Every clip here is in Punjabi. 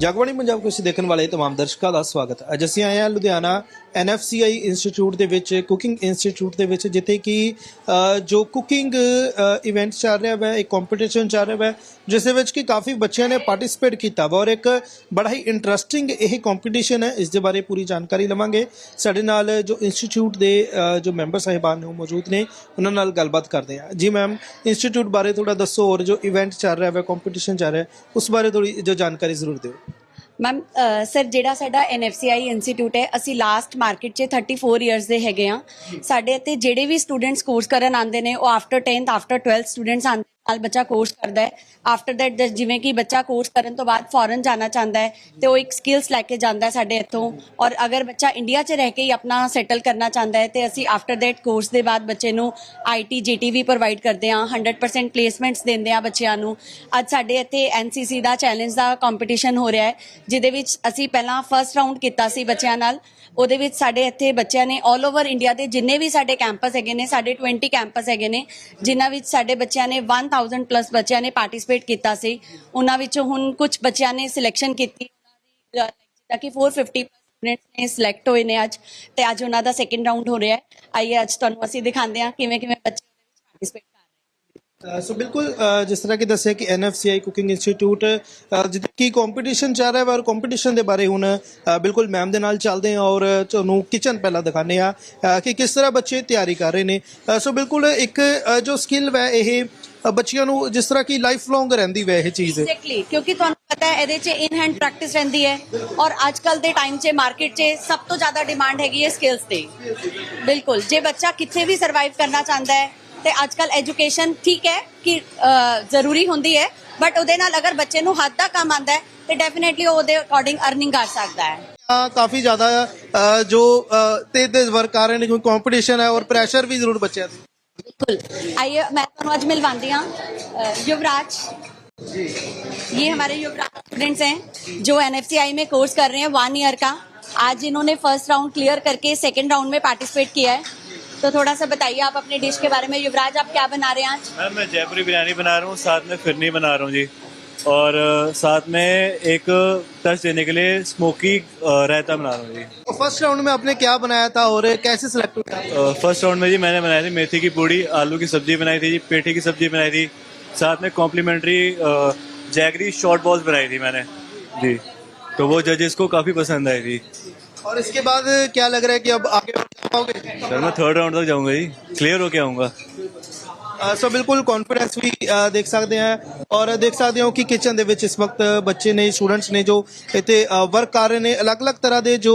ਜਗਬਾਣੀ ਪੰਜਾਬ ਕੁਝ ਦੇਖਣ ਵਾਲੇ तमाम ਦਰਸ਼ਕਾਂ ਦਾ ਸਵਾਗਤ ਹੈ ਅੱਜ ਅਸੀਂ ਆਏ ਹਾਂ ਲੁਧਿਆਣਾ NFCI ਇੰਸਟੀਚਿਊਟ ਦੇ ਵਿੱਚ ਕੁਕਿੰਗ ਇੰਸਟੀਚਿਊਟ ਦੇ ਵਿੱਚ ਜਿੱਥੇ ਕਿ ਅ, ਜੋ ਕੁਕਿੰਗ ਇਵੈਂਟ ਚੱਲ ਰਿਹਾ ਹੈ ਇੱਕ ਕੰਪੀਟੀਸ਼ਨ ਚੱਲ ਰਿਹਾ ਹੈ ਜਿਸ ਦੇ ਵਿੱਚ ਕਿ ਕਾਫੀ ਬੱਚਿਆਂ ਨੇ ਪਾਰਟਿਸਿਪੇਟ ਕੀਤਾ ਵਾ ਔਰ ਇੱਕ ਬੜਾ ਹੀ ਇੰਟਰਸਟਿੰਗ ਇਹ ਕੰਪੀਟੀਸ਼ਨ ਹੈ ਇਸ ਦੇ ਬਾਰੇ ਪੂਰੀ ਜਾਣਕਾਰੀ ਲਵਾਂਗੇ ਸਾਡੇ ਨਾਲ ਜੋ ਇੰਸਟੀਚਿਊਟ ਦੇ ਅ, ਜੋ ਮੈਂਬਰ ਸਾਹਿਬਾਨ ਨੇ ਉਹ ਮੌਜੂਦ ਨੇ ਉਹਨਾਂ ਨਾਲ ਗੱਲਬਾਤ ਕਰਦੇ ਹਾਂ ਜੀ ਮੈਮ ਇੰਸਟੀਚਿਊਟ ਬਾਰੇ ਥੋੜਾ ਦੱਸੋ ਔਰ ਜੋ ਇਵੈਂਟ ਚੱਲ ਰਿਹਾ ਹੈ ਕੰਪੀਟੀਸ਼ਨ ਚੱਲ ਰਿਹਾ ਹੈ ਉਸ ਬਾਰੇ ਥੋੜੀ ਜੋ ਜਾਣਕਾਰੀ ਜ਼ਰੂਰ ਦਿਓ ਮੈਮ ਸਰ ਜਿਹੜਾ ਸਾਡਾ NFCI ਇੰਸਟੀਚਿਊਟ ਹੈ, ਅਸੀਂ ਲਾਸਟ ਮਾਰਕੀਟ 'ਚ 34 ਇਅਰਸ ਦੇ ਹੈਗੇ ਆ ਸਾਡੇ ਇੱਥੇ ਜਿਹੜੇ ਵੀ ਸਟੂਡੈਂਟਸ ਕੋਰਸ ਕਰਨ ਆਉਂਦੇ ਨੇ, ਉਹ after 10th after 12th students ਆਉਂਦੇ ਨਾਲ ਬੱਚਾ ਕੋਰਸ ਕਰਦਾ ਹੈ। ਆਫਟਰ ਦੈਟ ਜਿਵੇਂ ਕਿ ਬੱਚਾ ਕੋਰਸ ਕਰਨ ਤੋਂ ਬਾਅਦ ਫੋਰਨ ਜਾਣਾ ਚਾਹੁੰਦਾ ਹੈ, ਤੇ ਉਹ ਇੱਕ ਸਕਿੱਲਸ ਲੈ ਕੇ ਜਾਂਦਾ ਹੈ ਸਾਡੇ ਇੱਥੋਂ। ਔਰ ਅਗਰ ਬੱਚਾ ਇੰਡੀਆ 'ਚ ਰਹਿ ਕੇ ਹੀ ਆਪਣਾ ਸੈਟਲ ਕਰਨਾ ਚਾਹੁੰਦਾ ਹੈ, ਤੇ ਅਸੀਂ ਆਫਟਰ ਦੈਟ ਕੋਰਸ ਦੇ ਬਾਅਦ ਬੱਚੇ ਨੂੰ ਆਈਟੀ ਜੀਟੀ ਵੀ ਪ੍ਰੋਵਾਈਡ ਕਰਦੇ ਹਾਂ। 100% ਪਲੇਸਮੈਂਟਸ ਦਿੰਦੇ ਹਾਂ ਬੱਚਿਆਂ ਨੂੰ। ਅੱਜ ਸਾਡੇ ਇੱਥੇ ਐਨਸੀਸੀ ਦਾ ਚੈਲੰਜ ਦਾ ਕੰਪੀਟੀਸ਼ਨ ਹੋ ਰਿਹਾ ਹੈ, ਜਿਹਦੇ ਵਿੱਚ ਅਸੀਂ ਪਹਿਲਾਂ ਫਰਸਟ ਰਾਉਂਡ ਕੀਤਾ ਸੀ ਬੱਚਿਆਂ ਨਾਲ। ਉਹਦੇ ਵਿੱਚ ਸਾਡੇ ਇੱਥੇ ਬੱਚਿਆਂ ਨੇ 올 ਓਵਰ ਇੰਡੀਆ ਦੇ ਜਿੰਨੇ ਵੀ ਸਾਡੇ ਕੈਂਪਸ ਹੈਗੇ ਨੇ, ਸਾਡੇ 20 ਕੈਂਪਸ ਹੈਗੇ ਨੇ, ਜਿਨ੍ਹਾਂ ਵਿੱਚ ਸਾਡੇ ਬੱਚਿਆਂ ਨੇ 1000 ਪਲੱਸ ਬੱਚਿਆਂ ਨੇ ਪਾਰਟਿਸਿਪੇਟ ਕੀਤਾ ਸੀ। ਉਹਨਾਂ ਵਿੱਚੋਂ ਹੁਣ ਕੁਝ ਬੱਚਿਆਂ ਨੇ ਸਿਲੈਕਸ਼ਨ ਕੀਤੀ। ਉਹਨਾਂ ਦੀ ਜਿੱਦਾਂ ਕਿ 450 ਸਟੂਡੈਂਟਸ ਨੇ ਸਿਲੈਕਟ ਹੋਏ ਨੇ ਅੱਜ। ਤੇ ਅੱਜ ਉਹਨਾਂ ਦਾ ਸੈਕਿੰਡ ਰਾਉਂਡ ਹੋ ਰਿਹਾ ਹੈ। ਆਈਏ, ਅੱਜ ਤੁਹਾਨੂੰ ਅਸੀਂ ਦਿਖਾਉਂਦੇ ਹਾਂ ਕਿਵੇਂ ਕਿਵੇਂ ਬੱਚੇ ਪਾਰਟਿਸਿਪੇਟ ਸੋ ਬਿਲਕੁਲ ਜਿਸ ਤਰ੍ਹਾਂ ਕਿ ਦੱਸਿਆ ਕਿ NFCI ਕੁਕਿੰਗ ਇੰਸਟੀਚਿਊਟ ਜਿੱਥੇ ਕੀ ਕੰਪੀਟੀਸ਼ਨ ਚੱਲ ਰਿਹਾ ਹੈ ਔਰ ਕੰਪੀਟੀਸ਼ਨ ਦੇ ਬਾਰੇ ਹੁਣ ਬਿਲਕੁਲ ਮੈਮ ਦੇ ਨਾਲ ਚੱਲਦੇ ਹਾਂ ਔਰ ਤੁਹਾਨੂੰ ਕਿਚਨ ਪਹਿਲਾਂ ਦਿਖਾਣੇ ਆ ਕਿ ਕਿਸ ਤਰ੍ਹਾਂ ਬੱਚੇ ਤਿਆਰੀ ਕਰ ਰਹੇ ਨੇ। ਸੋ ਬਿਲਕੁਲ ਇੱਕ ਜੋ ਸਕਿੱਲ ਹੈ ਇਹ ਬੱਚਿਆਂ ਨੂੰ ਜਿਸ ਤਰ੍ਹਾਂ ਕਿ ਲਾਈਫ ਲੌਂਗ ਰਹਿੰਦੀ ਵੈ ਇਹ ਚੀਜ਼। ਐਗਜ਼ੈਕਟਲੀ ਕਿਉਂਕਿ ਤੁਹਾਨੂੰ ਪਤਾ ਹੈ ਇਹਦੇ 'ਚ ਇਨ ਹੈਂਡ ਪ੍ਰੈਕਟਿਸ ਰਹਿੰਦੀ ਹੈ ਔਰ ਅੱਜ ਕੱਲ ਦੇ ਟਾਈਮ 'ਚ ਮਾਰਕੀਟ 'ਚ ਸਭ ਤੋਂ ਜ਼ਿਆਦਾ ਡਿਮਾਂਡ ਹੈਗੀ ਹੈ ਸਕਿੱਲਸ ਤੇ। ਬਿਲਕੁਲ, ਜੇ ਬੱਚਾ ਕਿੱਥੇ ਵੀ ਸਰਵਾਈਵ ਕਰਨਾ ਚਾਹੁੰਦਾ ਹੈ ਤੇ ਅੱਜ ਕੱਲ ਐਜੂਕੇਸ਼ਨ ਠੀਕ ਹੈ ਕਿ ਅ, ਜ਼ਰੂਰੀ ਹੁੰਦੀ ਹੈ ਬਟ ਉਹਦੇ ਨਾਲ ਅਗਰ ਬੱਚੇ ਨੂੰ ਹੱਦ ਦਾ ਕੰਮ ਆਉਂਦਾ ਹੈ ਤੇ ਡੈਫੀਨਿਟਲੀ ਉਹਦੇ ਅਕੋਰਡਿੰਗ ਅਰਨਿੰਗ ਕਰ ਸਕਦਾ ਹੈ ਅ, ਕਾਫੀ ਜ਼ਿਆਦਾ ਅ, ਜੋ ਤੇਜ਼ ਤੇਜ਼ ਵਰਕ ਕਰ ਰਹੇ ਨੇ ਕਿਉਂਕਿ ਕੰਪੀਟੀਸ਼ਨ ਹੈ ਔਰ ਪ੍ਰੈਸ਼ਰ ਵੀ ਜ਼ਰੂਰ ਬੱਚਿਆਂ ਤੇ बिल्कुल आइए मैं ਤੁਹਾਨੂੰ ਅੱਜ ਮਿਲਵਾਉਂਦੀ ਹਾਂ अ, युवराज ये हमारे युवराज स्टूडेंट्स हैं जो एनएफसीआई में कोर्स कर रहे हैं वन ईयर का आज इन्होंने फर्स्ट राउंड क्लियर करके सेकंड राउंड में पार्टिसिपेट किया है तो थोड़ा सा बताइए आप अपने डिश के बारे में। युवराज आप क्या बना रहे हैं आज? मैम मैं जयपुरी बिरयानी बना रहा हूँ साथ में फिरनी बना रहा हूँ जी। और साथ में एक टच देने के लिए स्मोकी रायता बना रहा हूँ जी। फ़र्स्ट राउंड में आपने क्या बनाया था और कैसे सिलेक्ट हुआ फ़र्स्ट राउंड में जी मैंने बनाई थी मेथी की पूड़ी आलू की सब्ज़ी बनाई थी जी पेठी की सब्ज़ी बनाई थी। साथ में कॉम्प्लीमेंट्री जैगरी शॉर्ट बॉल्स बनाई थी मैंने। जी। तो वो जजेस को काफ़ी पसंद आई थी। और इसके बाद क्या लग रहा है कि अब आगे बढ़ पाओगे सर मैं थर्ड राउंड तक जाऊँगा जी क्लियर होके आऊँगा ਅ, ਸੋ ਬਿਲਕੁਲ ਕੌਨਫੀਡੈਂਸ ਵੀ ਅ, ਦੇਖ ਸਕਦੇ ਆ ਔਰ ਦੇਖ ਸਕਦੇ ਹੋ ਕਿ ਕਿਚਨ ਦੇ ਵਿੱਚ ਇਸ ਵਕਤ ਬੱਚੇ ਨੇ ਸਟੂਡੈਂਟਸ ਨੇ ਜੋ ਇੱਥੇ ਵਰਕ ਕਰ ਰਹੇ ਨੇ ਅਲੱਗ-ਅਲੱਗ ਤਰ੍ਹਾਂ ਦੇ ਜੋ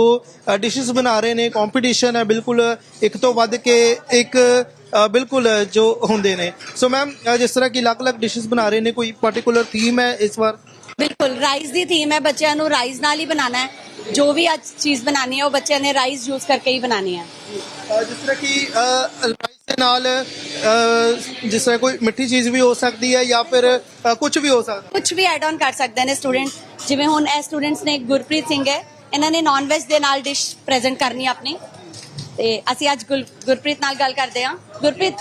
ਡਿਸ਼ਸ ਬਣਾ ਰਹੇ ਨੇ ਕੰਪੀਟੀਸ਼ਨ ਹੈ ਬਿਲਕੁਲ ਇੱਕ ਤੋਂ ਵੱਧ ਕੇ ਇੱਕ ਅ, ਬਿਲਕੁਲ ਜੋ ਹੁੰਦੇ ਨੇ ਸੋ ਮੈਮ ਜਿਸ ਤਰ੍ਹਾਂ ਕਿ ਅਲੱਗ-ਅਲੱਗ ਡਿਸ਼ਸ ਬਣਾ ਰਹੇ ਨੇ ਕੋਈ ਪਾਰਟਿਕੂਲਰ ਥੀਮ ਹੈ ਇਸ ਵਾਰ ਬਿਲਕੁਲ ਰਾਈਸ ਦੀ ਥੀਮ ਹੈ ਬੱਚਿਆਂ ਨੂੰ ਰਾਈਸ ਨਾਲ ਹੀ ਬਣਾਉਣਾ ਹੈ ਜੋ ਵੀ ਅੱਜ ਚੀਜ਼ ਬਣਾਉਣੀ ਹੈ ਉਹ ਬੱਚਿਆਂ ਨੇ ਰਾਈਸ ਯੂਜ਼ ਕਰਕੇ ਹੀ ਬਣਾਉਣੀ ਹੈ। ਅ, ਜਿਸ ਤਰ੍ਹਾਂ ਕਿ ਰਾਈਸ ਦੇ ਨਾਲ ਅ, ਜਿਸ ਤਰ੍ਹਾਂ ਕੋਈ ਮਿੱਠੀ ਚੀਜ਼ ਵੀ ਹੋ ਸਕਦੀ ਹੈ ਜਾਂ ਫਿਰ ਕੁਝ ਵੀ ਹੋ ਸਕਦਾ। ਕੁਝ ਵੀ ਐਡ ਆਨ ਕਰ ਸਕਦੇ ਨੇ ਸਟੂਡੈਂਟ ਜਿਵੇਂ ਹੁਣ ਇਹ ਸਟੂਡੈਂਟਸ ਨੇ ਗੁਰਪ੍ਰੀਤ ਸਿੰਘ ਹੈ ਇਹਨਾਂ ਨੇ ਨਾਨ ਵੈਜ ਦੇ ਨਾਲ ਡਿਸ਼ ਪ੍ਰੈਜ਼ੈਂਟ ਕਰਨੀ ਹੈ ਆਪਣੀ। ਤੇ ਅਸੀਂ ਅੱਜ ਗੁਰ- ਗੁਰਪ੍ਰੀਤ ਨਾਲ ਗੱਲ ਕਰਦੇ ਹਾਂ। ਗੁਰਪ੍ਰੀਤ।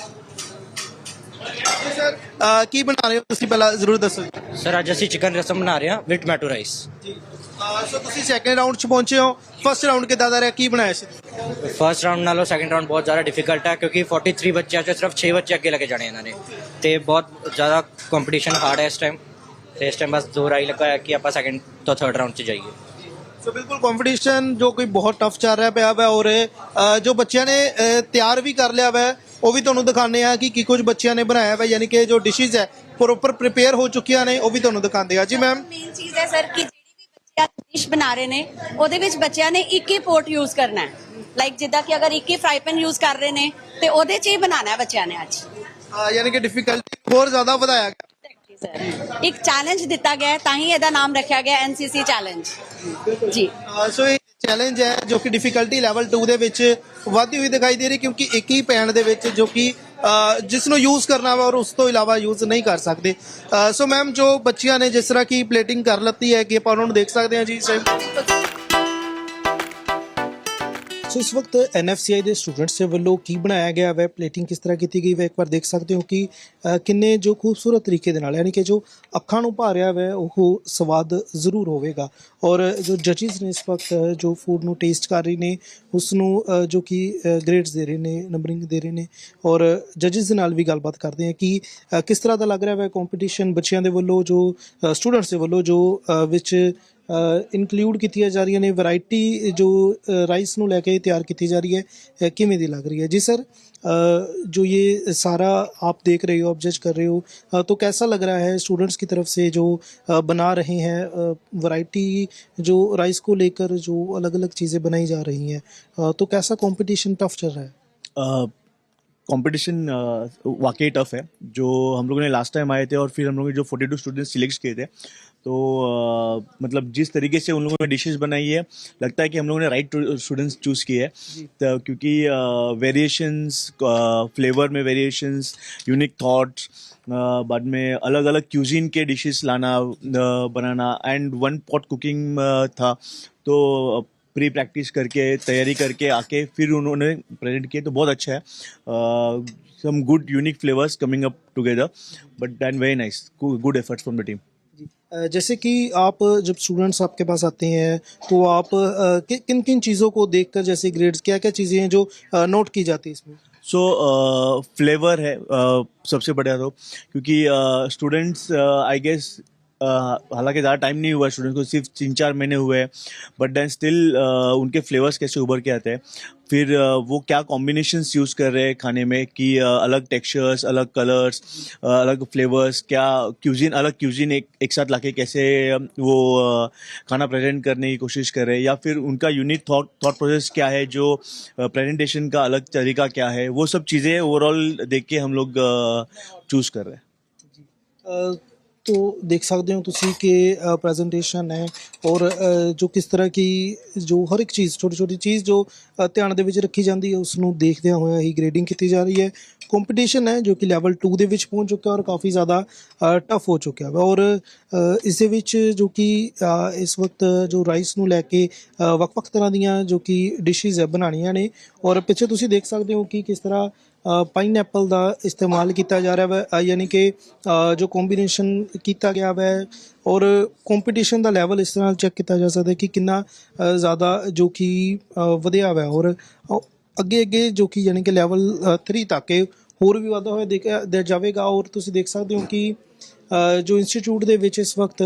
ਸਰ ਅ, ਕੀ ਬਣਾ ਰਹੇ ਹੋ? ਤੁਸੀਂ ਪਹਿਲਾਂ ਜ਼ਰੂਰ ਦੱਸੋ ਸਰ ਅੱਜ ਅਸੀਂ ਚਿਕਨ ਰਸਮ ਬਣਾ ਰਹੇ ਹਾਂ ਵਿਦ ਟੋਮੈਟੋ ਰਾਈਸ ਜੀ। ਸੋ ਤੁਸੀਂ ਸੈਕੰਡ ਰਾਉਂਡ 'ਚ ਪਹੁੰਚੇ ਹੋ। ਫਸਟ ਰਾਉਂਡ ਕਿੱਦਾਂ ਦਾ ਰਿਹਾ? ਕੀ ਬਣਾਇਆ ਸੀ? ਫਰਸਟ ਰਾਉਂਡ ਨਾਲੋਂ ਸੈਕੰਡ ਰਾਉਂਡ ਬਹੁਤ ਜ਼ਿਆਦਾ ਡਿਫਿਕਲਟ ਹੈ ਕਿਉਂਕਿ 43 ਬੱਚਿਆਂ ਚੋਂ ਸਿਰਫ 6 ਬੱਚੇ ਅੱਗੇ ਲੈ ਕੇ ਜਾਣੇ ਇਹਨਾਂ ਨੇ। ਤੇ ਬਹੁਤ ਜ਼ਿਆਦਾ ਕੰਪੀਟੀਸ਼ਨ ਹਾਰਡ ਹੈ ਇਸ ਟਾਈਮ ਤੇ ਇਸ ਟਾਈਮ ਬਸ ਦੋ ਰਾਈ ਲੱਗਾ ਹੈ ਕਿ ਆਪਾਂ ਸੈਕੰਡ ਤੋਂ ਥਰਡ ਰਾਉਂਡ 'ਚ ਜਾਈਏ। ਸੋ ਬਿਲਕੁਲ ਕੰਪੀਟੀਸ਼ਨ ਜੋ ਕੋਈ ਬਹੁਤ ਟਫ ਚੱਲ ਰਿਹਾ ਪਿਆ ਵਾ ਔਰ ਜੋ ਬੱਚਿਆਂ ਨੇ ਤਿਆਰ ਵੀ ਕਰ ਲਿਆ ਵਾ ਉਹ ਵੀ ਤੁਹਾਨੂੰ ਦਿਖਾਣੇ ਆ ਕਿ ਕੀ ਕੁਝ ਬੱਚਿਆਂ ਨੇ ਬਣਾਇਆ ਵਾ ਯਾਨੀ ਕਿ ਜੋ ਡਿਸ਼ਿਸ ਹੈ ਪ੍ਰੋਪਰ ਪ੍ਰਿਪੇਅਰ ਹੋ ਚੁੱਕੀਆਂ ਨੇ ਉਹ ਵੀ ਤੁਹਾਨੂੰ ਦਿਖਾਉਂਦੇ ਆ ਜੀ ਮੈਮ ਮੇਨ ਚੀਜ਼ ਹੈ ਸਰ ਕਿ ਜਿਹੜੀ ਵੀ ਬੱਚੇ ਡਿਸ਼ ਬਣਾ ਰਹੇ ਨੇ ਉਹਦੇ ਵਿੱਚ ਬੱਚਿਆਂ ਨੇ ਇੱਕ ਹੀ ਪੋਟ ਯੂਜ਼ ਕਰਨਾ ਹੈ। ਲਾਈਕ ਜਿੱਦਾਂ ਕਿ ਅਗਰ ਇੱਕ ਹੀ ਫਰਾਈ ਪੈਨ ਯੂਜ਼ ਕਰ ਰਹੇ ਨੇ ਤੇ ਉਹਦੇ 'ਚ ਹੀ ਬਣਾਉਣਾ ਹੈ ਬੱਚਿਆਂ ਨੇ ਅੱਜ। ਅਹ, ਯਾਨੀ ਕਿ ਡਿਫਿਕਲਟੀ ਹੋਰ ਜ਼ਿਆਦਾ ਵਧਾਇਆ ਗਿਆ। ਸਰ ਇੱਕ ਚੈਲੰਜ ਦਿੱਤਾ ਗਿਆ ਹੈ, ਤਾਂ ਹੀ ਇਹਦਾ ਨਾਮ ਰੱਖਿਆ ਗਿਆ ਐਨਸੀਸੀ ਚੈਲੰਜ ਜੀ। ਅਹ, ਸੋ ਇਹ ਚੈਲੰਜ ਹੈ ਜੋ ਕਿ ਡਿਫਿਕਲਟੀ ਲੈਵਲ 2 ਦੇ ਵਿੱਚ ਵਧਦੀ ਹੋਈ ਦਿਖਾਈ ਦੇ ਰਹੀ ਕਿਉਂਕਿ ਇੱਕ ਹੀ ਪੈਨ ਦੇ ਵਿੱਚ ਜੋ ਕਿ ਜਿਸ ਨੂੰ ਯੂਜ਼ ਕਰਨਾ ਵਾ ਔਰ ਉਸ ਤੋਂ ਇਲਾਵਾ ਯੂਜ਼ ਨਹੀਂ ਕਰ ਸਕਦੇ ਸੋ ਮੈਮ ਜੋ ਬੱਚਿਆਂ ਨੇ ਜਿਸ ਤਰ੍ਹਾਂ ਕਿ ਪਲੇਟਿੰਗ ਕਰ ਲੱਤੀ ਹੈ, ਕਿ ਆਪਾਂ ਉਹਨਾਂ ਨੂੰ ਦੇਖ ਸਕਦੇ ਹਾਂ ਜੀ ਇਸ। ਸੋ ਇਸ ਵਕਤ ਐਨਐਫਸੀਆਈ ਦੇ ਸਟੂਡੈਂਟਸ ਦੇ ਵੱਲੋਂ ਕੀ ਬਣਾਇਆ ਗਿਆ ਹੈ ਪਲੇਟਿੰਗ ਕਿਸ ਤਰ੍ਹਾਂ ਕੀਤੀ ਗਈ ਹੈ ਇੱਕ ਵਾਰ ਦੇਖ ਸਕਦੇ ਹੋ ਕਿ ਕਿੰਨੇ ਜੋ ਖੂਬਸੂਰਤ ਤਰੀਕੇ ਦੇ ਨਾਲ, ਯਾਨੀ ਕਿ ਜੋ ਅੱਖਾਂ ਨੂੰ ਭਾ ਰਿਹਾ ਹੈ ਉਹ ਸਵਾਦ ਜ਼ਰੂਰ ਹੋਵੇਗਾ। ਔਰ ਜੋ ਜੱਜਿਸ ਨੇ ਇਸ ਵਕਤ, ਜੋ ਫੂਡ ਨੂੰ ਟੇਸਟ ਕਰ ਰਹੇ ਨੇ ਉਸ ਨੂੰ ਜੋ ਕਿ ਗ੍ਰੇਡਸ ਦੇ ਰਹੇ ਨੇ ਨੰਬਰਿੰਗ ਦੇ ਰਹੇ ਨੇ, ਔਰ ਜੱਜਿਸ ਦੇ ਨਾਲ ਵੀ ਗੱਲਬਾਤ ਕਰਦੇ ਹਾਂ ਕਿ ਕਿਸ ਤਰ੍ਹਾਂ ਦਾ ਲੱਗ ਰਿਹਾ ਹੈ ਕੰਪੀਟੀਸ਼ਨ ਬੱਚਿਆਂ ਦੇ ਵੱਲੋਂ, ਜੋ ਸਟੂਡੈਂਟਸ ਦੇ ਵੱਲੋਂ, ਜੋ ਵਿੱਚ ਇਨਕਲੂਡ ਕੀਤੀਆਂ ਜਾ ਰਹੀਆਂ ਨੇ ਵੈਰਾਈਟੀ ਜੋ ਰਾਈਸ ਨੂੰ ਲੈ ਕੇ ਤਿਆਰ ਕੀਤੀ ਜਾ ਰਹੀ ਹੈ ਅ, ਕਿਵੇਂ ਦੀ ਲੱਗ रही है जी सर अ, जो ये सारा आप देख रहे हो ऑब्जर्व कर रहे हो अ, तो कैसा लग रहा है स्टूडेंट्स की तरफ से जो अ, बना रहे हैं वैरायटी जो राइस को लेकर जो अलग अलग चीज़ें बनाई जा रही हैं अ, तो कैसा कंपटीशन टफ चल रहा है कंपटीशन वाकई टफ है जो हम लोगों ने लास्ट टाइम आए थे और फिर हम लोगों ने जो 42 स्टूडेंट्स सिलेक्ट किए थे तो uh, मतलब जिस तरीके से उन लोगों ने डिशेस बनाई है लगता है कि हम लोगों ने राइट स्टूडेंट्स चूज़ किए हैं। तो क्योंकि वेरिएशंस फ्लेवर में वेरिएशंस यूनिक थॉट्स बाद में अलग अलग क्यूजिन के डिशेस लाना uh, बनाना एंड वन पॉट कुकिंग था। तो प्री प्रैक्टिस करके तैयारी करके आके फिर उन्होंने प्रेजेंट किए तो बहुत अच्छा है। Some good unique flavours coming up together but then very nice good efforts from the team जैसे कि आप जब स्टूडेंट्स आपके पास आते हैं तो आप कि, किन किन चीज़ों को देखकर जैसे ग्रेड्स क्या क्या चीज़ें हैं जो नोट की जाती है इसमें? सो फ्लेवर है uh, सबसे बढ़िया तो क्योंकि स्टूडेंट्स आई गेस हालाँकि ज़्यादा टाइम नहीं हुआ स्टूडेंट्स को, सिर्फ़ तीन चार महीने हुए। बट देन स्टिल उनके फ्लेवर्स कैसे उभर के आते हैं। फिर वो क्या कॉम्बिनेशंस यूज़ कर रहे हैं खाने में? कि अलग टेक्सचर्स अलग कलर्स अलग फ्लेवर्स क्या क्यूजिन अलग क्यूजिन एक एक साथ लाके कैसे वो खाना प्रेजेंट करने की कोशिश कर रहे हैं? या फिर उनका यूनिक थॉट थॉट प्रोसेस क्या है? जो प्रेजेंटेशन का अलग तरीका क्या है? वो सब चीज़ें ओवरऑल देख के हम लोग चूज़ कर रहे हैं। तो देख सकते हो ती के प्रेजेंटेशन है और जो किस तरह की, जो हर एक चीज़ छोटी छोटी चीज़ जो ਧਿਆਨ ਦੇ ਵਿੱਚ ਰੱਖੀ ਜਾਂਦੀ ਹੈ ਉਸ ਨੂੰ ਦੇਖਦਿਆਂ ਹੋਇਆਂ ਹੀ ਗ੍ਰੇਡਿੰਗ ਕੀਤੀ ਜਾ ਰਹੀ ਹੈ। ਕੰਪੀਟੀਸ਼ਨ ਹੈ ਜੋ ਕਿ ਲੈਵਲ 2 ਦੇ ਵਿੱਚ ਪਹੁੰਚ ਚੁੱਕਾ ਔਰ ਕਾਫੀ ਜ਼ਿਆਦਾ ਟਫ ਹੋ ਚੁੱਕਿਆ ਹੈ ਔਰ ਅ, ਇਸ ਦੇ ਵਿੱਚ ਜੋ ਕਿ ਇਸ ਵਕਤ ਜੋ ਰਾਈਸ ਨੂੰ ਲੈ ਕੇ ਵੱਖ-ਵੱਖ ਤਰ੍ਹਾਂ ਦੀਆਂ ਜੋ ਕਿ ਡਿਸ਼ਿਸ ਹੈ ਬਣਾਉਣੀਆਂ ਨੇ। ਔਰ ਪਿੱਛੇ ਤੁਸੀਂ ਦੇਖ ਸਕਦੇ ਹੋ ਕਿ ਕਿਸ ਤਰ੍ਹਾਂ ਪਾਈਨਐਪਲ ਦਾ ਇਸਤੇਮਾਲ ਕੀਤਾ ਜਾ ਰਿਹਾ ਹੈ ਯਾਨੀ ਕਿ ਜੋ ਕੰਬੀਨੇਸ਼ਨ ਕੀਤਾ ਗਿਆ ਹੈ ਔਰ ਕੰਪੀਟੀਸ਼ਨ ਦਾ ਲੈਵਲ ਇਸ ਤਰ੍ਹਾਂ ਚੈੱਕ ਕੀਤਾ ਜਾ ਸਕਦਾ ਹੈ ਕਿ ਕਿੰਨਾ ਜ਼ਿਆਦਾ ਜੋ ਕਿ ਵਧਿਆ ਹੋਇਆ ਹੈ ਔਰ ਅੱਗੇ ਅੱਗੇ ਜੋ ਕਿ ਯਾਨੀ ਕਿ ਲੈਵਲ 3 ਤੱਕ ਹੋਰ ਵੀ ਵਾਧਾ ਹੋਇਆ, ਦੇਖਿਆ ਦੇ ਜਾਵੇਗਾ ਔਰ ਤੁਸੀਂ ਦੇਖ ਸਕਦੇ ਹੋ ਕਿ ਜੋ ਇੰਸਟੀਚਿਊਟ ਦੇ ਵਿੱਚ ਇਸ ਵਕਤ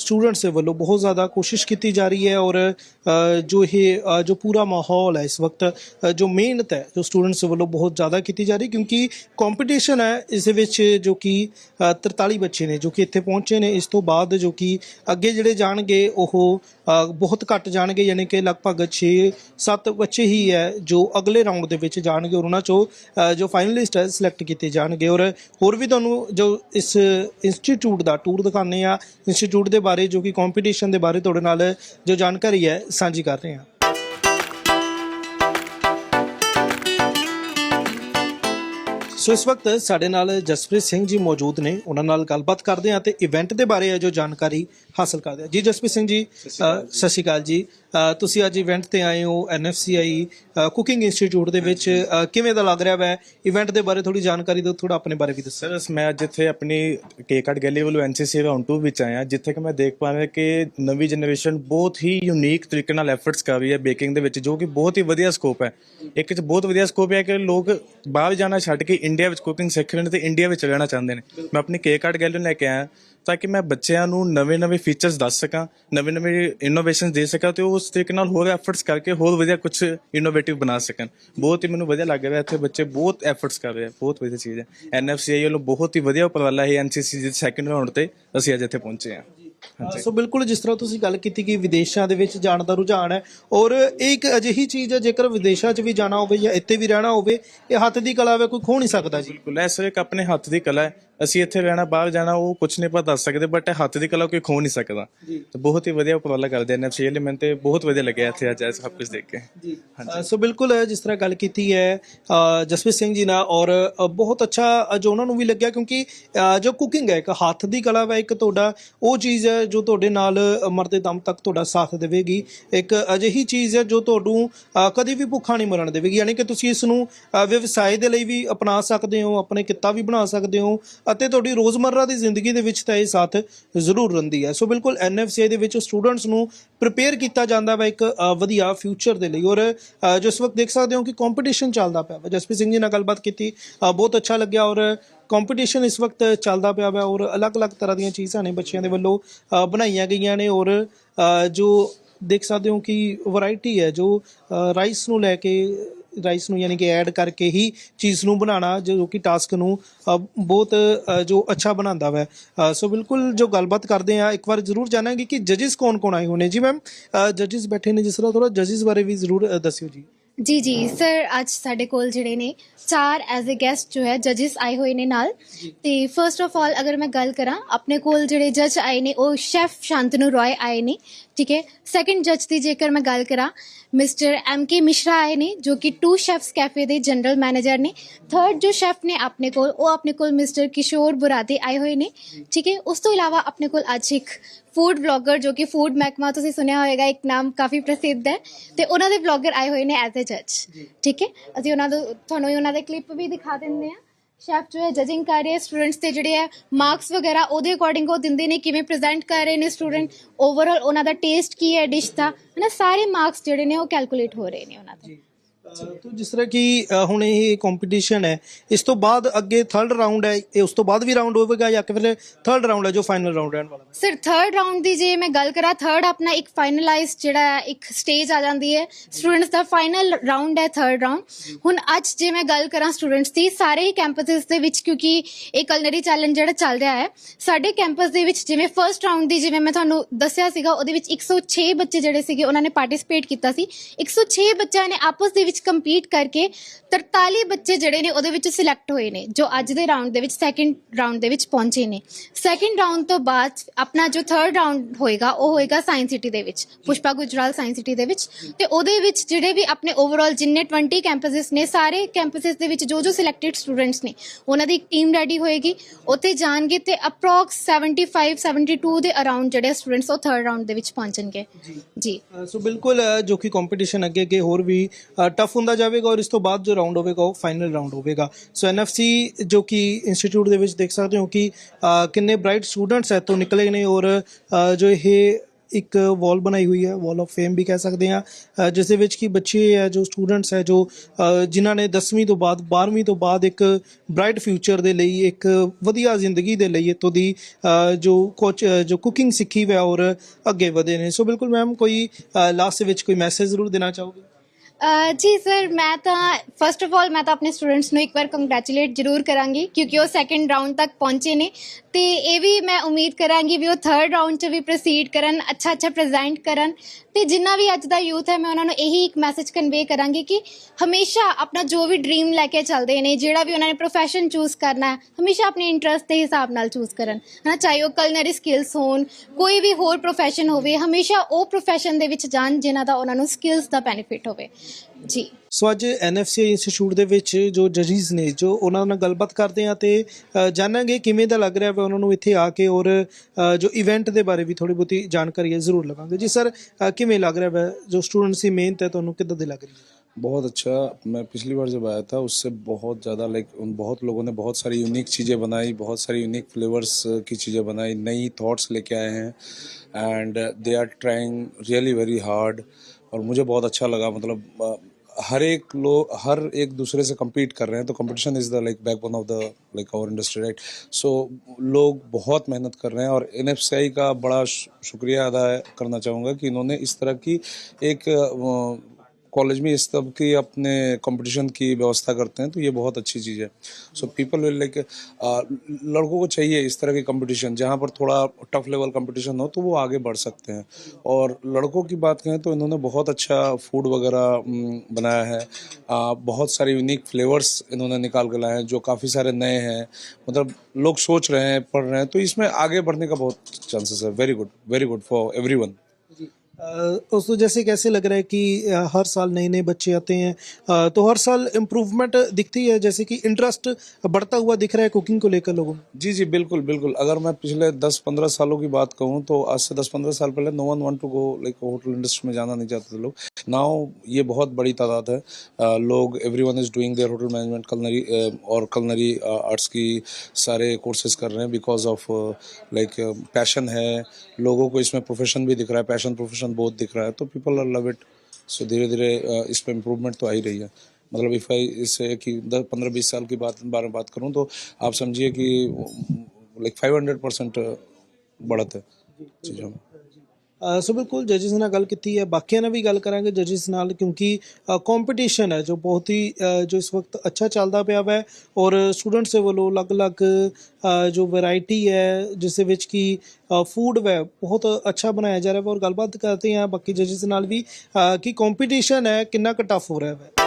ਸਟੂਡੈਂਟਸ ਦੇ ਵੱਲੋਂ ਬਹੁਤ ਜ਼ਿਆਦਾ ਕੋਸ਼ਿਸ਼ ਕੀਤੀ ਜਾ ਰਹੀ ਹੈ ਔਰ ਜੋ ਇਹ ਜੋ ਪੂਰਾ ਮਾਹੌਲ ਹੈ ਇਸ ਵਕਤ ਜੋ ਮਿਹਨਤ ਹੈ ਜੋ ਸਟੂਡੈਂਟਸ ਦੇ ਵੱਲੋਂ ਬਹੁਤ ਜ਼ਿਆਦਾ ਕੀਤੀ ਜਾ ਰਹੀ ਕਿਉਂਕਿ ਕੰਪੀਟੀਸ਼ਨ ਹੈ ਇਸ ਦੇ ਵਿੱਚ ਜੋ ਕਿ ਅ, 43 ਬੱਚੇ ਨੇ ਜੋ ਕਿ ਇੱਥੇ ਪਹੁੰਚੇ ਨੇ। ਇਸ ਤੋਂ ਬਾਅਦ ਜੋ ਕਿ ਅੱਗੇ ਜਿਹੜੇ ਜਾਣਗੇ ਉਹ ਬਹੁਤ ਘੱਟ ਜਾਣਗੇ ਯਾਨੀ ਕਿ ਲਗਭਗ 6 7 ਬੱਚੇ ਹੀ ਹੈ ਜੋ ਅਗਲੇ ਰਾਊਂਡ ਦੇ ਵਿੱਚ ਜਾਣਗੇ ਔਰ ਉਹਨਾਂ ਚੋਂ ਜੋ ਫਾਈਨਲਿਸਟ ਹੈ ਸਿਲੈਕਟ ਕੀਤੇ ਜਾਣਗੇ। ਔਰ ਹੋਰ ਵੀ ਤੁਹਾਨੂੰ ਜੋ ਇਸ ਇੰਸਟੀਚਿਊਟ ਦਾ ਟੂਰ ਦਿਖਾਣੇ ਆ ਇੰਸਟੀਚਿਊਟ ਦੇ ਬਾਰੇ ਜੋ ਕਿ ਕੰਪੀਟੀਸ਼ਨ ਦੇ ਬਾਰੇ ਤੁਹਾਡੇ ਨਾਲ ਜੋ ਜਾਣਕਾਰੀ ਹੈ ਸਾਂਝੀ ਕਰ ਰਹੇ ਹਾਂ। ਸੋ ਇਸ ਵਕਤ ਸਾਡੇ ਨਾਲ ਜਸਪ੍ਰੀਤ ਸਿੰਘ ਜੀ ਮੌਜੂਦ ਨੇ। ਉਹਨਾਂ ਨਾਲ ਗੱਲਬਾਤ ਕਰਦੇ ਹਾਂ ਤੇ ਇਵੈਂਟ ਦੇ ਬਾਰੇ ਜੋ ਜਾਣਕਾਰੀ ਹਾਸਲ ਕਰਦੇ ਹਾਂ। ਜੀ ਜਸਪ੍ਰੀਤ ਸਿੰਘ ਜੀ ਸਤਿ ਸ਼੍ਰੀ ਅਕਾਲ ਜੀ। ਤੁਸੀਂ ਅੱਜ ਇਵੈਂਟ ਤੇ ਆਏ ਹੋ ਐਨਐਫਸੀਆਈ ਕੁਕਿੰਗ ਇੰਸਟੀਚਿਊਟ ਦੇ ਵਿੱਚ। ਕਿਵੇਂ ਦਾ ਲੱਗ ਰਿਹਾ ਹੈ ਇਵੈਂਟ ਦੇ ਬਾਰੇ ਥੋੜੀ ਜਾਣਕਾਰੀ ਦਿਓ ਥੋੜਾ ਆਪਣੇ ਬਾਰੇ ਵੀ ਦੱਸੋ। ਸਰ ਮੈਂ ਅੱਜ ਇੱਥੇ ਆਪਣੀ ਕੇਕ ਕੱਟ ਗੈਲੀ ਵੱਲੋਂ ਐਨਸੀਸੀ ਰਾਉਂਡ 2 ਵਿੱਚ ਆਇਆ। ਜਿੱਥੇ ਕਿ ਮੈਂ ਦੇਖ ਪਾ ਰਿਹਾ ਕਿ ਨਵੀਂ ਜਨਰੇਸ਼ਨ ਬਹੁਤ ਹੀ ਯੂਨੀਕ ਤਰੀਕੇ ਨਾਲ ਐਫਰਟਸ ਕਰ ਰਹੀ ਹੈ ਬੇਕਿੰਗ ਦੇ ਵਿੱਚ ਜੋ ਕਿ ਬਹੁਤ ਹੀ ਵਧੀਆ ਸਕੋਪ ਹੈ। ਇੱਕ ਚ ਬਹੁਤ ਵਧੀਆ ਸਕੋਪ ਹੈ ਕਿ ਲੋਕ ਬਾਹਰ ਜਾਣਾ ਛੱਡ ਕੇ ਇੰਡੀਆ ਵਿੱਚ ਕੁਕਿੰਗ ਸਿੱਖ ਰਹੇ ਨੇ ਤੇ ਇੰਡੀਆ ਵਿੱਚ ਰਹਿਣਾ ਚਾਹੁੰਦੇ ਨੇ। ਮੈਂ ਆਪਣੀ ਕੇਕ ਕੱਟ ਗੈਲੀ ਲੈ ਕੇ ਆਇਆ, ਤਾਂ ਕਿ ਮੈਂ ਬੱਚਿਆਂ ਨੂੰ ਨਵੇਂ-ਨਵੇਂ ਫੀਚਰਸ ਦੱਸ ਸਕਾਂ, ਨਵੇਂ-ਨਵੇਂ ਇਨੋਵੇਸ਼ਨਸ ਦੇ ਸਕਾਂ ਤੇ ਉਸ ਤਰੀਕੇ ਨਾਲ ਹੋਰ ਐਫਰਟਸ ਕਰਕੇ ਹੋਰ ਵਧੀਆ ਕੁਝ ਇਨੋਵੇਟਿਵ ਬਣਾ ਸਕਣ। ਬਹੁਤ ਹੀ ਮੈਨੂੰ ਵਧੀਆ ਲੱਗ ਰਿਹਾ ਇੱਥੇ ਬੱਚੇ ਬਹੁਤ ਐਫਰਟਸ ਕਰ ਰਹੇ ਆ, ਬਹੁਤ ਵਧੀਆ ਚੀਜ਼ ਹੈ। ਐਨਐਫਸੀਆਈ ਵੱਲੋਂ ਬਹੁਤ ਹੀ ਵਧੀਆ ਉਪਰਾਲਾ ਹੈ ਐਨਸੀਸੀ ਦੇ ਸੈਕੰਡ ਰਾਉਂਡ ਤੇ ਅਸੀਂ ਅੱਜ ਇੱਥੇ ਪਹੁੰਚੇ ਹਾਂ। ਸੋ ਬਿਲਕੁਲ ਜਿਸ ਤਰ੍ਹਾਂ ਤੁਸੀਂ ਗੱਲ ਕੀਤੀ ਕਿ ਵਿਦੇਸ਼ਾਂ ਦੇ ਵਿੱਚ ਜਾਣ ਦਾ ਰੁਝਾਨ ਹੈ ਔਰ ਇਹ ਇੱਕ ਅਜਿਹੀ ਚੀਜ਼ ਹੈ ਜੇਕਰ ਵਿਦੇਸ਼ਾਂ 'ਚ ਵੀ ਜਾਣਾ ਹੋਵੇ ਜਾਂ ਇੱਥੇ ਵੀ ਰਹਿਣਾ ਹੋਵੇ ਇਹ ਹੱਥ ਦੀ ਕਲਾ ਵੇ ਕੋਈ ਖੋ ਨਹੀਂ ਸਕਦਾ ਜੀ। ਬਿਲਕੁਲ ਸਿਰਫ ਇੱਕ ਆਪਣੇ ਹੱਥ ਦੀ ਕਲਾ ਹੈ। ਅਸੀਂ ਇੱਥੇ ਰਹਿਣਾ ਬਾਹਰ ਜਾਣਾ ਉਹ ਕੁਝ ਨਹੀਂ ਪਤਾ ਦੱਸ ਸਕਦੇ ਬਟ ਹੱਥ ਦੀ ਕਲਾ ਕੋਈ ਖੋ ਨਹੀਂ ਸਕਦਾ। ਤੇ ਬਹੁਤ ਹੀ ਵਧੀਆ ਉਪਰਾਲਾ ਕਰਦੇ ਨੇ ਐਨਐਫਸੀ ਵਾਲੇ ਮੈਨੂੰ ਤੇ ਬਹੁਤ ਵਧੀਆ ਲੱਗਿਆ ਇੱਥੇ ਅੱਜ ਇਹ ਸਭ ਕੁਝ ਦੇਖ ਕੇ। ਜੀ। ਸੋ ਬਿਲਕੁਲ ਜਿਸ ਤਰ੍ਹਾਂ ਗੱਲ ਕੀਤੀ ਹੈ ਅ, ਜਸਪ੍ਰੀਤ ਸਿੰਘ ਜੀ ਨਾਲ ਔਰ ਬਹੁਤ ਅੱਛਾ ਜੋ ਉਹਨਾਂ ਨੂੰ ਵੀ ਲੱਗਿਆ ਕਿਉਂਕਿ ਜੋ ਕੁਕਿੰਗ ਹੈ ਇੱਕ ਹੱਥ ਦੀ ਕਲਾ ਹੈ ਇੱਕ ਤੁਹਾਡਾ ਉਹ ਚੀਜ਼ ਹੈ ਜੋ ਤੁਹਾਡੇ ਨਾਲ ਮਰਦੇ ਦਮ ਤੱਕ ਤੁਹਾਡਾ ਸਾਥ ਦੇਵੇਗੀ। ਇੱਕ ਅਜਿਹੀ ਚੀਜ਼ ਹੈ ਜੋ ਤੁਹਾਨੂੰ ਕਦੀ ਵੀ ਭੁੱਖਾ ਨਹੀਂ ਮਰਨ ਦੇਵੇਗੀ। ਯਾਨੀ ਕਿ ਤੁਸੀਂ ਇਸ ਨੂੰ ਵਿਵਸਾਏ ਦੇ ਲਈ ਵੀ ਅਪਣਾ ਸਕਦੇ ਹੋ ਆਪਣੇ ਕਿੱਤਾ ਵੀ ਬਣਾ ਸਕਦੇ ਹੋ ਅਤੇ ਤੁਹਾਡੀ ਰੋਜ਼ਮਰਰਾ ਦੀ ਜ਼ਿੰਦਗੀ ਦੇ ਵਿੱਚ ਤਾਂ ਇਹ ਸਾਥ ਜ਼ਰੂਰ ਰਹਿੰਦੀ ਹੈ। ਸੋ ਬਿਲਕੁਲ ਐਨਐਫਸੀਆਈ ਦੇ ਵਿੱਚ ਸਟੂਡੈਂਟਸ ਨੂੰ ਪ੍ਰਿਪੇਅਰ ਕੀਤਾ ਜਾਂਦਾ ਵਾ ਇੱਕ ਵਧੀਆ ਫਿਊਚਰ ਦੇ ਲਈ। ਔਰ ਅ, ਜੋ ਇਸ ਵਕਤ ਦੇਖ ਸਕਦੇ ਹੋ ਕਿ ਕੰਪੀਟੀਸ਼ਨ ਚੱਲਦਾ ਪਿਆ ਵਾ। ਜਸਪ੍ਰੀਤ ਸਿੰਘ ਜੀ ਨਾਲ ਗੱਲਬਾਤ ਕੀਤੀ ਬਹੁਤ ਅੱਛਾ ਲੱਗਿਆ ਔਰ ਕੰਪੀਟੀਸ਼ਨ ਇਸ ਵਕਤ ਚੱਲਦਾ ਪਿਆ ਵਾ ਔਰ ਅਲੱਗ-ਅਲੱਗ ਤਰ੍ਹਾਂ ਦੀਆਂ ਚੀਜ਼ਾਂ ਨੇ ਬੱਚਿਆਂ ਦੇ ਵੱਲੋਂ ਬਣਾਈਆਂ ਗਈਆਂ ਨੇ ਔਰ ਜੋ ਦੇਖ ਸਕਦੇ ਹੋ ਕਿ ਵੈਰਾਈਟੀ ਹੈ ਜੋ ਰਾਈਸ ਨੂੰ ਲੈ ਕੇ ਰਾਈਸ ਨੂੰ ਯਾਨੀ ਕਿ ਐਡ ਕਰਕੇ ਹੀ ਚੀਜ਼ ਨੂੰ ਬਣਾਉਣਾ, ਜੋ ਕਿ ਟਾਸਕ ਨੂੰ ਬਹੁਤ ਜੋ ਅੱਛਾ ਬਣਾਉਂਦਾ ਵੈ। ਸੋ ਬਿਲਕੁਲ ਜੋ ਗੱਲਬਾਤ ਕਰਦੇ ਆ ਇੱਕ ਵਾਰ ਜ਼ਰੂਰ ਜਾਣਾਂਗੇ ਕਿ ਜਜਿਸ ਕੌਣ ਕੌਣ ਆਏ ਹੋਣੇ। ਜੀ ਮੈਮ ਜਜਿਸ ਬੈਠੇ ਨੇ, ਜਿਸ ਤਰ੍ਹਾਂ ਥੋੜਾ ਜਜਿਸ ਬਾਰੇ ਵੀ ਜ਼ਰੂਰ ਦੱਸਿਓ ਜੀ। ਜੀ ਜੀ ਸਰ ਅੱਜ ਸਾਡੇ ਕੋਲ ਜਿਹੜੇ ਨੇ ਚਾਰ ਐਜ਼ ਅ ਗੈਸਟ ਜੋ ਹੈ ਜਜਿਸ ਆਏ ਹੋਏ ਨੇ ਨਾਲ। ਤੇ ਫਰਸਟ ਆਫ ਆਲ ਅਗਰ ਮੈਂ ਗੱਲ ਕਰਾਂ ਆਪਣੇ ਕੋਲ ਜਿਹੜੇ ਜੱਜ ਆਏ ਨੇ ਉਹ ਸ਼ੈਫ ਸ਼ਾਂਤਨੂ ਰॉय ਆਏ ਨੇ ਠੀਕ ਹੈ? ਸੈਕੰਡ ਜੱਜ ਦੀ ਜੇਕਰ ਮੈਂ ਗੱਲ ਕਰਾਂ ਮਿਸਟਰ ਐਮ ਕੇ ਮਿਸ਼ਰਾ ਆਏ ਨੇ ਜੋ ਕਿ ਟੂ ਸ਼ੈਫਸ ਕੈਫੇ ਦੇ ਜਨਰਲ ਮੈਨੇਜਰ ਨੇ। ਥਰਡ ਜੋ ਸ਼ੈਫ ਨੇ ਆਪਣੇ ਕੋਲ ਉਹ ਆਪਣੇ ਕੋਲ ਮਿਸਟਰ ਕਿਸ਼ੋਰ ਬੁਰਾਦੇ ਆਏ ਹੋਏ ਨੇ ਠੀਕ ਹੈ? ਉਸ ਤੋਂ ਇਲਾਵਾ ਆਪਣੇ ਕੋਲ ਅੱਜ ਇੱਕ ਫੂਡ ਬਲੌਗਰ ਜੋ ਕਿ ਫੂਡ ਮਹਿਕਮਾ ਤੁਸੀਂ ਸੁਣਿਆ ਹੋਵੇਗਾ ਇੱਕ ਨਾਮ ਕਾਫੀ ਪ੍ਰਸਿੱਧ ਹੈ ਤੇ ਉਹਨਾਂ ਦੇ ਬਲੌਗਰ ਆਏ ਹੋਏ ਨੇ ਐਜ਼ ਅ ਜੱਜ ਠੀਕ ਹੈ? ਅਸੀਂ ਉਹਨਾਂ ਦਾ ਤੁਹਾਨੂੰ ਉਹਨਾਂ ਦੇ ਕਲਿੱਪ ਵੀ ਦਿਖਾ ਦਿੰਦੇ ਆ ਸ਼ੈਫ ਜੋ ਹੈ ਜਜਿੰਗ ਕਰ ਰਹੇ ਸਟੂਡੈਂਟਸ ਤੇ ਜਿਹੜੇ ਹੈ ਮਾਰਕਸ ਵਗੈਰਾ ਉਹਦੇ ਅਕੋਰਡਿੰਗ ਉਹ ਦਿੰਦੇ ਨੇ ਕਿਵੇਂ ਪ੍ਰੈਜ਼ੈਂਟ ਕਰ ਰਹੇ ਨੇ ਸਟੂਡੈਂਟ ਓਵਰਆਲ ਉਹਨਾਂ ਦਾ ਟੇਸਟ ਕੀ ਹੈ ਡਿਸ਼ ਦਾ ਹਨਾ ਸਾਰੇ ਮਾਰਕਸ ਜਿਹੜੇ ਨੇ ਉਹ ਕੈਲਕੂਲੇਟ ਹੋ ਰਹੇ ਨੇ ਉਹਨਾਂ ਦੇ। ਤੋ ਜਿਸ ਤਰ੍ਹਾਂ ਕਿ ਅ, ਹੁਣ ਇਹ ਕੰਪੀਟੀਸ਼ਨ ਹੈ ਇਸ ਤੋਂ ਬਾਅਦ ਅੱਗੇ ਥਰਡ ਰਾਉਂਡ ਹੈ ਇਹ ਉਸ ਤੋਂ ਬਾਅਦ ਵੀ ਰਾਉਂਡ ਹੋਵੇਗਾ ਜਾਂ ਕਿ ਫਿਰ ਥਰਡ ਰਾਉਂਡ ਹੈ ਜੋ ਫਾਈਨਲ ਰਾਉਂਡ ਰਹਿਣ ਵਾਲਾ ਸਰ ਥਰਡ ਰਾਉਂਡ ਦੀ ਜੇ ਮੈਂ ਗੱਲ ਕਰਾਂ ਥਰਡ ਆਪਣਾ ਇੱਕ ਫਾਈਨਲਾਈਜ਼ ਜਿਹੜਾ ਹੈ, ਇੱਕ ਸਟੇਜ ਆ ਜਾਂਦੀ ਹੈ। ਸਟੂਡੈਂਟਸ ਦਾ ਫਾਈਨਲ ਰਾਉਂਡ ਹੈ ਥਰਡ ਰਾਉਂਡ ਹੁਣ ਅੱਜ ਜੇ ਮੈਂ ਗੱਲ ਕਰਾਂ ਸਟੂਡੈਂਟਸ ਦੀ ਸਾਰੇ ਹੀ ਕੈਂਪਸਸ ਦੇ ਵਿੱਚ ਕਿਉਂਕਿ ਇਹ ਕਲਨਰੀ ਚੈਲੰਜ ਜਿਹੜਾ ਚੱਲ ਰਿਹਾ ਹੈ ਸਾਡੇ ਕੈਂਪਸ ਦੇ ਵਿੱਚ ਜਿਵੇਂ ਫਰਸਟ ਰਾਉਂਡ ਦੀ ਜਿਵੇਂ ਮੈਂ ਤੁਹਾਨੂੰ ਦੱਸਿਆ ਸੀਗਾ ਉਹਦੇ ਵਿੱਚ 106 ਬੱਚੇ ਜਿਹੜੇ ਸੀਗੇ ਉਹਨਾਂ ਨੇ ਪਾਰਟਿਸਿਪੇਟ ਕੀਤਾ ਸੀ। 106 ਬੱਚਿਆਂ ਨੇ ਆਪਸ ਦੇ ਵਿੱਚ कम्पीट करके 43 ਬੱਚੇ ਜਿਹੜੇ ਨੇ ਉਹਦੇ ਵਿੱਚ ਸਿਲੈਕਟ ਹੋਏ ਨੇ ਜੋ ਅੱਜ ਦੇ ਰਾਉਂਡ ਦੇ ਵਿੱਚ ਸੈਕਿੰਡ ਰਾਉਂਡ ਦੇ ਵਿੱਚ ਪਹੁੰਚੇ ਨੇ। ਸੈਕਿੰਡ ਰਾਉਂਡ ਤੋਂ ਬਾਅਦ ਆਪਣਾ ਜੋ ਥਰਡ ਰਾਉਂਡ ਹੋਏਗਾ ਉਹ ਹੋਏਗਾ ਸਾਇੰਸ ਸਿਟੀ ਦੇ ਵਿੱਚ ਪੁਸ਼ਪਾ ਗੁਜਰਾਲ ਸਾਇੰਸ ਸਿਟੀ ਦੇ ਵਿੱਚ। ਤੇ ਉਹਦੇ ਵਿੱਚ ਜਿਹੜੇ ਵੀ ਆਪਣੇ ਓਵਰਆਲ ਜਿੰਨੇ 20 ਕੈਂਪਸਸ ਨੇ ਸਾਰੇ ਕੈਂਪਸਸ ਦੇ ਵਿੱਚ ਜੋ ਜੋ ਸਿਲੈਕਟਡ ਸਟੂਡੈਂਟਸ ਨੇ ਉਹਨਾਂ ਦੀ ਇੱਕ ਟੀਮ ਰੈਡੀ ਹੋਏਗੀ। ਉੱਥੇ ਜਾਣਗੇ ਤੇ ਅਪਰੋਕਸ 75 72 ਦੇ ਅਰਾਊਂਡ ਜਿਹੜੇ ਸਟੂਡੈਂਟਸ ਉਹ ਥਰਡ ਰਾਉਂਡ ਦੇ ਵਿੱਚ ਪਹੁੰਚਣਗੇ। ਜੀ। ਸੋ ਬਿਲਕੁਲ ਜੋ ਕਿ ਕੰਪੀਟੀਸ਼ਨ ਅੱਗੇ ਅੱਗੇ ਹੋਰ ਵੀ ਟਫ ਹੁੰਦਾ ਜਾਵੇਗਾ ਔਰ ਇਸ ਤੋਂ ਬਾਅਦ ਜੋ ਰਾਉਂਡ ਹੋਵੇਗਾ, ਉਹ ਫਾਈਨਲ ਰਾਉਂਡ ਹੋਵੇਗਾ। ਸੋ ਐਨਐਫਸੀ ਜੋ ਕਿ ਇੰਸਟੀਚਿਊਟ ਦੇ ਵਿੱਚ ਦੇਖ ਸਕਦੇ ਹੋ ਕਿ ਕਿੰਨੇ ਬ੍ਰਾਈਟ ਸਟੂਡੈਂਟਸ ਇੱਥੋਂ ਨਿਕਲੇ ਨੇ ਔਰ ਜੋ ਇਹ ਇੱਕ ਵਾਲ ਬਣਾਈ ਹੋਈ ਹੈ ਵਾਲ ਆਫ ਫੇਮ ਵੀ ਕਹਿ ਸਕਦੇ ਆ ਜਿਸ ਦੇ ਵਿੱਚ ਕਿ ਬੱਚੇ ਹੈ, ਜੋ ਸਟੂਡੈਂਟਸ ਹੈ, ਜੋ ਜਿਨ੍ਹਾਂ ਨੇ 10ਵੀਂ ਤੋਂ ਬਾਅਦ 12ਵੀਂ ਤੋਂ ਬਾਅਦ ਇੱਕ ਬ੍ਰਾਈਟ ਫਿਊਚਰ ਦੇ ਲਈ, ਇੱਕ ਵਧੀਆ ਜ਼ਿੰਦਗੀ ਦੇ ਲਈ ਇੱਥੋਂ ਦੀ ਜੋ ਕੋਚ ਜੋ ਕੁਕਿੰਗ ਸਿੱਖੀ ਹੋਇਆ ਔਰ ਅੱਗੇ ਵਧੇ ਨੇ। ਸੋ ਬਿਲਕੁਲ ਮੈਮ ਕੋਈ ਲਾਸਟ ਵਿੱਚ ਕੋਈ ਮੈਸੇਜ ਜ਼ਰੂਰ ਦੇਣਾ ਚਾਹੋਗੇ? ਜੀ ਸਰ ਮੈਂ ਤਾਂ ਫਸਟ ਆਫ ਆਲ ਮੈਂ ਤਾਂ ਆਪਣੇ ਸਟੂਡੈਂਟਸ ਨੂੰ ਇੱਕ ਵਾਰ ਕੰਗ੍ਰੈਚੁਲੇਟ ਜ਼ਰੂਰ ਕਰਾਂਗੀ ਕਿਉਂਕਿ ਉਹ ਸੈਕੰਡ ਰਾਉਂਡ ਤੱਕ ਪਹੁੰਚੇ ਨੇ। ਤੇ ਇਹ ਵੀ ਮੈਂ ਉਮੀਦ ਕਰਾਂਗੀ ਵੀ ਉਹ ਥਰਡ ਰਾਉਂਡ 'ਚ ਵੀ ਪ੍ਰੋਸੀਡ ਕਰਨ ਅੱਛਾ ਅੱਛਾ ਪ੍ਰੈਜ਼ੈਂਟ ਕਰਨ। ਤੇ ਜਿੰਨਾ ਵੀ ਅੱਜ ਦਾ ਯੂਥ ਹੈ, ਮੈਂ ਉਹਨਾਂ ਨੂੰ ਇਹੀ ਇੱਕ ਮੈਸੇਜ ਕਨਵੇ ਕਰਾਂਗੀ ਕਿ ਹਮੇਸ਼ਾ ਆਪਣਾ ਜੋ ਵੀ ਡ੍ਰੀਮ ਲੈ ਕੇ ਚੱਲਦੇ ਨੇ, ਜਿਹੜਾ ਵੀ ਉਹਨਾਂ ਨੇ ਪ੍ਰੋਫੈਸ਼ਨ ਚੂਜ਼ ਕਰਨਾ ਹੈ, ਹਮੇਸ਼ਾ ਆਪਣੇ ਇੰਟਰਸਟ ਦੇ ਹਿਸਾਬ ਨਾਲ ਚੂਜ਼ ਕਰਨ। ਹਨਾ, ਚਾਹੇ ਉਹ ਕਲਨਰੀ ਸਕਿੱਲਸ ਹੋਣ, ਕੋਈ ਵੀ ਹੋਰ ਪ੍ਰੋਫੈਸ਼ਨ ਹੋਵੇ, ਹਮੇਸ਼ਾ ਉਹ ਪ੍ਰੋਫੈਸ਼ਨ ਦੇ ਵਿੱਚ ਜਾਣ ਜਿਨ੍ਹਾਂ ਦਾ ਉਹਨਾਂ ਨੂੰ ਸਕਿੱਲਸ ਦਾ ਬੈਨੀਫਿਟ ਹੋਵੇ। ਜੀ ਸੋ ਅੱਜ ਐਨਐਫਸੀ ਇੰਸਟੀਚਿਊਟ ਦੇ ਵਿੱਚ ਜੋ ਜਜਿਸ ਨੇ ਜੋ ਉਹਨਾਂ ਨਾਲ ਗੱਲਬਾਤ ਕਰਦੇ ਆ ਤੇ ਅ, ਜਾਣਾਂਗੇ ਕਿਵੇਂ ਦਾ ਲੱਗ ਰਿਹਾ ਵਾ ਉਹਨਾਂ ਨੂੰ ਇੱਥੇ ਆ ਕੇ ਔਰ ਅ, ਜੋ ਇਵੈਂਟ ਦੇ ਬਾਰੇ ਵੀ ਥੋੜੀ ਬਹੁਤੀ ਜਾਣਕਾਰੀ ਹੈ ਜ਼ਰੂਰ ਲਵਾਂਗੇ ਜੀ ਸਰ ਅ, ਕਿਵੇਂ ਲੱਗ ਰਿਹਾ ਵਾ ਜੋ ਸਟੂਡੈਂਟਸ ਦੀ ਮਿਹਨਤ ਹੈ ਤੁਹਾਨੂੰ ਕਿੱਦਾਂ ਦੀ ਲੱਗ ਰਹੀ ਹੈ बहुत अच्छा मैं पिछली बार जब आया था उससे बहुत ज़्यादा लाइक उन बहुत लोगों ने बहुत सारी यूनिक चीज़ें बनाई बहुत सारी यूनिक फ्लेवर्स की चीज़ें बनाई नई थॉट्स लेके आए हैं and they are trying really very hard और मुझे बहुत अच्छा लगा मतलब हर एक लोग हर एक दूसरे से कम्पीट कर रहे हैं तो competition is the like backbone of the like our industry right so लोग बहुत मेहनत कर रहे हैं और एनएफसीआई का बड़ा शुक्रिया अदा करना चाहूँगा कि इन्होंने इस तरह की एक कॉलेज में इस तब की अपने कंपटीशन की व्यवस्था करते हैं तो ये बहुत अच्छी चीज़ है। सो पीपल विल लाइक लड़कों को चाहिए इस तरह की कंपटीशन जहाँ पर थोड़ा टफ लेवल कंपटीशन हो तो वो आगे बढ़ सकते हैं। और लड़कों की बात करें तो इन्होंने बहुत अच्छा फ़ूड वगैरह बनाया है। आ, बहुत सारे यूनिक फ्लेवर्स इन्होंने निकाल के लाए हैं जो काफ़ी सारे नए हैं। मतलब लोग सोच रहे हैं पढ़ रहे हैं तो इसमें आगे बढ़ने का बहुत चांसेस है। Very good very good for everyone दोस्तों जैसे कैसे लग रहा है कि हर साल नए नए बच्चे आते हैं? तो हर साल इम्प्रूवमेंट दिखती है, जैसे कि इंटरेस्ट बढ़ता हुआ दिख रहा है कुकिंग को लेकर लोगों जी जी, बिल्कुल बिल्कुल। अगर मैं पिछले 10-15 सालों की बात कहूँ तो आज से 10-15 साल पहले no one one to go like hotel industry में जाना नहीं चाहते थे लोग। नाउ ये बहुत बड़ी तादाद है। लोग everyone is doing their hotel management culinary और कलनरी आर्ट्स की सारे कोर्सेज कर रहे हैं बिकॉज़ ऑफ़ लाइक पैशन है। लोगों को इसमें प्रोफेशन भी दिख रहा है। पैशन प्रोफेशन बहुत दिख रहा है तो people are love it so धीरे धीरे इस पर इम्प्रूवमेंट तो आ ही रही है। मतलब इफ़ आई इससे कि दस पंद्रह बीस साल की बात बारे में बात करूँ तो आप समझिए कि लाइक फाइव हंड्रेड परसेंट बढ़त है। चीज़ों में ਸੋ ਬਿਲਕੁਲ ਜੱਜਿਸ ਨਾਲ ਗੱਲ ਕੀਤੀ ਹੈ। ਬਾਕੀਆਂ ਨਾਲ ਵੀ ਗੱਲ ਕਰਾਂਗੇ ਜੱਜਿਸ ਨਾਲ, ਕਿਉਂਕਿ ਕੰਪੀਟੀਸ਼ਨ ਹੈ ਜੋ ਬਹੁਤ ਹੀ ਜੋ ਇਸ ਵਕਤ ਅੱਛਾ ਚੱਲਦਾ ਪਿਆ ਹੈ। ਔਰ ਸਟੂਡੈਂਟਸ ਦੇ ਵੱਲੋਂ ਅਲੱਗ-ਅਲੱਗ ਜੋ ਵੈਰਾਈਟੀ ਹੈ, ਜਿਸ ਵਿੱਚ ਕਿ ਫੂਡ ਵੈ, ਬਹੁਤ ਅੱਛਾ ਬਣਾਇਆ ਜਾ ਰਿਹਾ ਹੈ ਔਰ ਗੱਲਬਾਤ ਕਰਦੇ ਹਾਂ ਬਾਕੀ ਜੱਜਿਸ ਨਾਲ ਵੀ ਕਿ ਕੰਪੀਟੀਸ਼ਨ ਹੈ, ਕਿੰਨਾ ਕੁ ਟਫ ਹੋ ਰਿਹਾ ਹੈ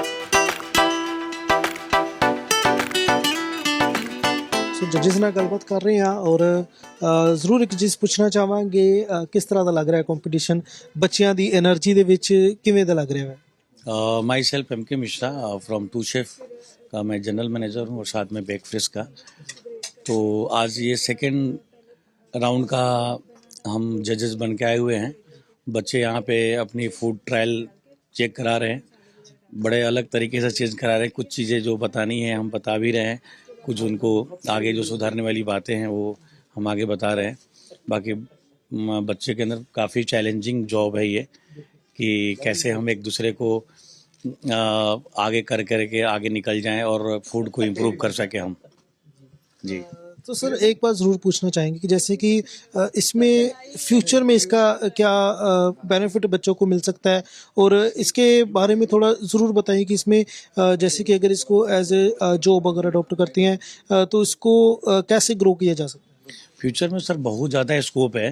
ਸੋ ਜੱਜਸ ਨਾਲ ਗੱਲਬਾਤ ਕਰ ਰਹੇ ਹਾਂ ਔਰ ਜ਼ਰੂਰ ਇੱਕ ਚੀਜ਼ ਪੁੱਛਣਾ ਚਾਹਾਂਗੇ ਕਿਸ ਤਰ੍ਹਾਂ ਦਾ ਲੱਗ ਰਿਹਾ ਕੰਪੀਟੀਸ਼ਨ ਬੱਚਿਆਂ ਦੀ એનર્ਜੀ ਦੇ ਵਿੱਚ ਕਿਵੇਂ ਦਾ ਲੱਗ ਰਿਹਾ ਹੈ myself M K Mishra from Two Chef का मैं जनरल मैनेजर हूँ और साथ में बेक फ्रिस का। तो आज ये सेकेंड राउंड का हम जजेस बन के आए हुए हैं। बच्चे यहाँ पे अपनी फ़ूड ट्रायल चेक करा रहे हैं। बड़े अलग तरीके से चेंज करा रहे हैं। कुछ चीज़ें जो बतानी है, हम बता भी रहे हैं। कुछ उनको आगे जो सुधारने वाली बातें हैं, वो हम आगे बता रहे हैं। बाकी बच्चे के अंदर काफ़ी चैलेंजिंग जॉब है ये, कि कैसे हम एक दूसरे को आगे कर करके आगे निकल जाएँ और फ़ूड को इम्प्रूव कर सके हम। जी। तो सर, एक बात ज़रूर पूछना चाहेंगे कि जैसे कि इसमें फ्यूचर में इसका क्या बेनिफिट बच्चों को मिल सकता है? और इसके बारे में थोड़ा ज़रूर बताइए कि इसमें जैसे कि अगर इसको एज ए जॉब अगर अडॉप्ट करते हैं तो इसको कैसे ग्रो किया जा सकता है? फ्यूचर में सर, बहुत ज़्यादा स्कोप है।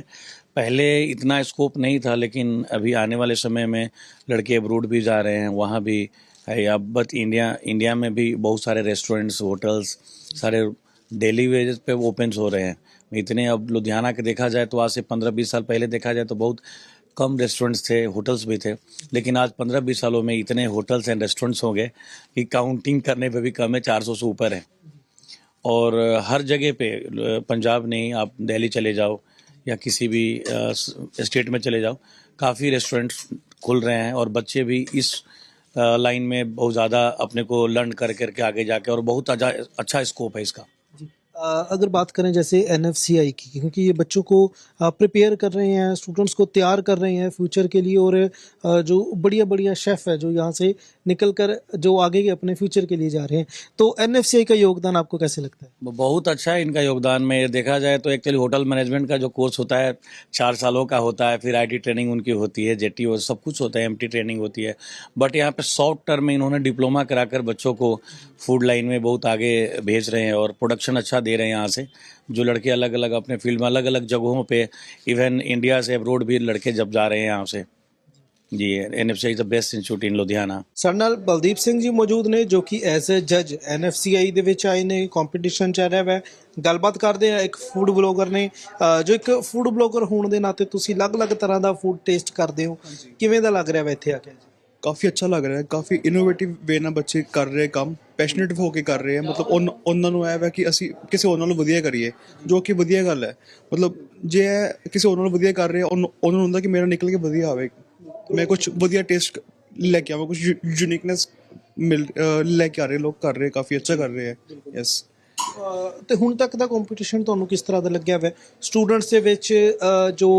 पहले इतना स्कोप नहीं था, लेकिन अभी आने वाले समय में लड़के अब्रोड भी जा रहे हैं, वहाँ भी है। अब बट इंडिया इंडिया में भी बहुत सारे रेस्टोरेंट्स होटल्स सारे डेली वेजेस पे ओपन हो रहे हैं। इतने अब लुधियाना के देखा जाए तो आज से पंद्रह बीस साल पहले देखा जाए तो बहुत कम रेस्टोरेंट्स थे होटल्स भी थे। लेकिन आज पंद्रह बीस सालों में इतने होटल्स एंड रेस्टोरेंट्स हो गए कि काउंटिंग करने पे भी कम है, चार सौ से ऊपर है। और हर जगह पे पंजाब नहीं, आप दिल्ली चले जाओ या किसी भी स्टेट में चले जाओ, काफ़ी रेस्टोरेंट्स खुल रहे हैं और बच्चे भी इस लाइन में बहुत ज़्यादा अपने को लर्न कर करके आगे जाके और बहुत अच्छा स्कोप है इसका। अगर बात करें जैसे एनएफसीआई की, क्योंकि ये बच्चों को प्रिपेयर कर रहे हैं स्टूडेंट्स को तैयार कर रहे हैं फ्यूचर के लिए और जो बढ़िया बढ़िया शेफ़ है जो यहाँ से निकल कर जो आगे के अपने फ्यूचर के लिए जा रहे हैं। तो एनएफसीआई का योगदान आपको कैसे लगता है? बहुत अच्छा है इनका योगदान। में, देखा जाए तो एक्चुअली होटल मैनेजमेंट का जो कोर्स होता है, चार सालों का होता है, फिर आईटी ट्रेनिंग उनकी होती है जेटी सब कुछ होता है एमटी ट्रेनिंग होती है। बट यहाँ पर शॉर्ट टर्म में इन्होंने डिप्लोमा कराकर बच्चों को फ़ूड लाइन में बहुत आगे भेज रहे हैं और प्रोडक्शन अच्छा दे रहे हैं यहाँ से जो लड़के अलग अलग अपने फील्ड में अलग अलग जगहों पे इवन इंडिया से अब्रोड भी लड़के जब जा रहे हैं यहाँ से G N F C is the best institute in Ludhiana ਸਾਡੇ ਨਾਲ ਬਲਦੀਪ ਸਿੰਘ ਜੀ ਮੌਜੂਦ ਨੇ ਜੋ ਕਿ ਐਜ਼ ਅ ਜੱਜ ਐਨਐਫਸੀਆਈ ਦੇ ਵਿੱਚ ਆਏ ਨੇ ਕੰਪੀਟੀਸ਼ਨ ਚੱਲ ਰਿਹਾ ਹੈ ਗੱਲਬਾਤ ਕਰਦੇ ਆ ਇੱਕ ਫੂਡ ਬਲੌਗਰ ਨੇ ਅ, ਜੋ ਇੱਕ ਫੂਡ ਬਲੌਗਰ ਹੋਣ ਦੇ ਨਾਤੇ ਤੁਸੀਂ ਅਲੱਗ-ਅਲੱਗ ਤਰ੍ਹਾਂ ਦਾ ਫੂਡ ਟੇਸਟ ਕਰਦੇ ਹੋ ਕਿਵੇਂ ਦਾ ਲੱਗ ਰਿਹਾ ਹੈ ਇੱਥੇ ਆ ਕੇ ਕਾਫੀ ਅੱਛਾ ਲੱਗ ਰਿਹਾ ਹੈ ਕਾਫੀ ਇਨੋਵੇਟਿਵ ਵੇ ਨਾਲ ਬੱਚੇ ਕਰ ਰਹੇ ਕੰਮ ਪੈਸ਼ਨੇਟ ਹੋ ਕੇ ਕਰ ਰਹੇ ਆ ਮਤਲਬ ਉਨ- ਉਹਨਾਂ ਨੂੰ ਇਹ ਹੈ ਕਿ ਅਸੀਂ ਕਿਸੇ ਹੋਰ ਨਾਲੋਂ ਵਧੀਆ ਕਰੀਏ ਜੋ ਕਿ ਵਧੀਆ ਗੱਲ ਹੈ। ਮਤਲਬ ਜੇ ਇਹ ਕਿਸੇ ਹੋਰ ਨਾਲੋਂ ਵਧੀਆ ਕਰ ਰਹੇ ਆ ਉਹਨੂੰ ਉਹਨਾਂ ਨੂੰ ਹੁੰਦਾ ਕਿ ਮੇਰਾ ਨਿਕਲ ਕੇ ਵਧੀਆ ਆਵੇ। ਮੈਂ ਕੁਝ ਵਧੀਆ ਟੇਸਟ ਲੈ ਕੇ ਆਵਾਂ ਕੁਝ ਯੂਨੀਕਨੈਸ ਮਿਲ ਅਹ ਲੈ ਕੇ ਆ ਰਹੇ ਲੋਕ ਕਰ ਰਹੇ ਕਾਫੀ ਅੱਛਾ ਕਰ ਰਹੇ ਹੈ ਯੈਸ ਅ, ਤੇ ਹੁਣ ਤੱਕ ਦਾ ਕੰਪੀਟੀਸ਼ਨ ਤੁਹਾਨੂੰ ਕਿਸ ਤਰ੍ਹਾਂ ਦਾ ਲੱਗਿਆ ਹੋਇਆ ਸਟੂਡੈਂਟਸ ਦੇ ਵਿੱਚ ਜੋ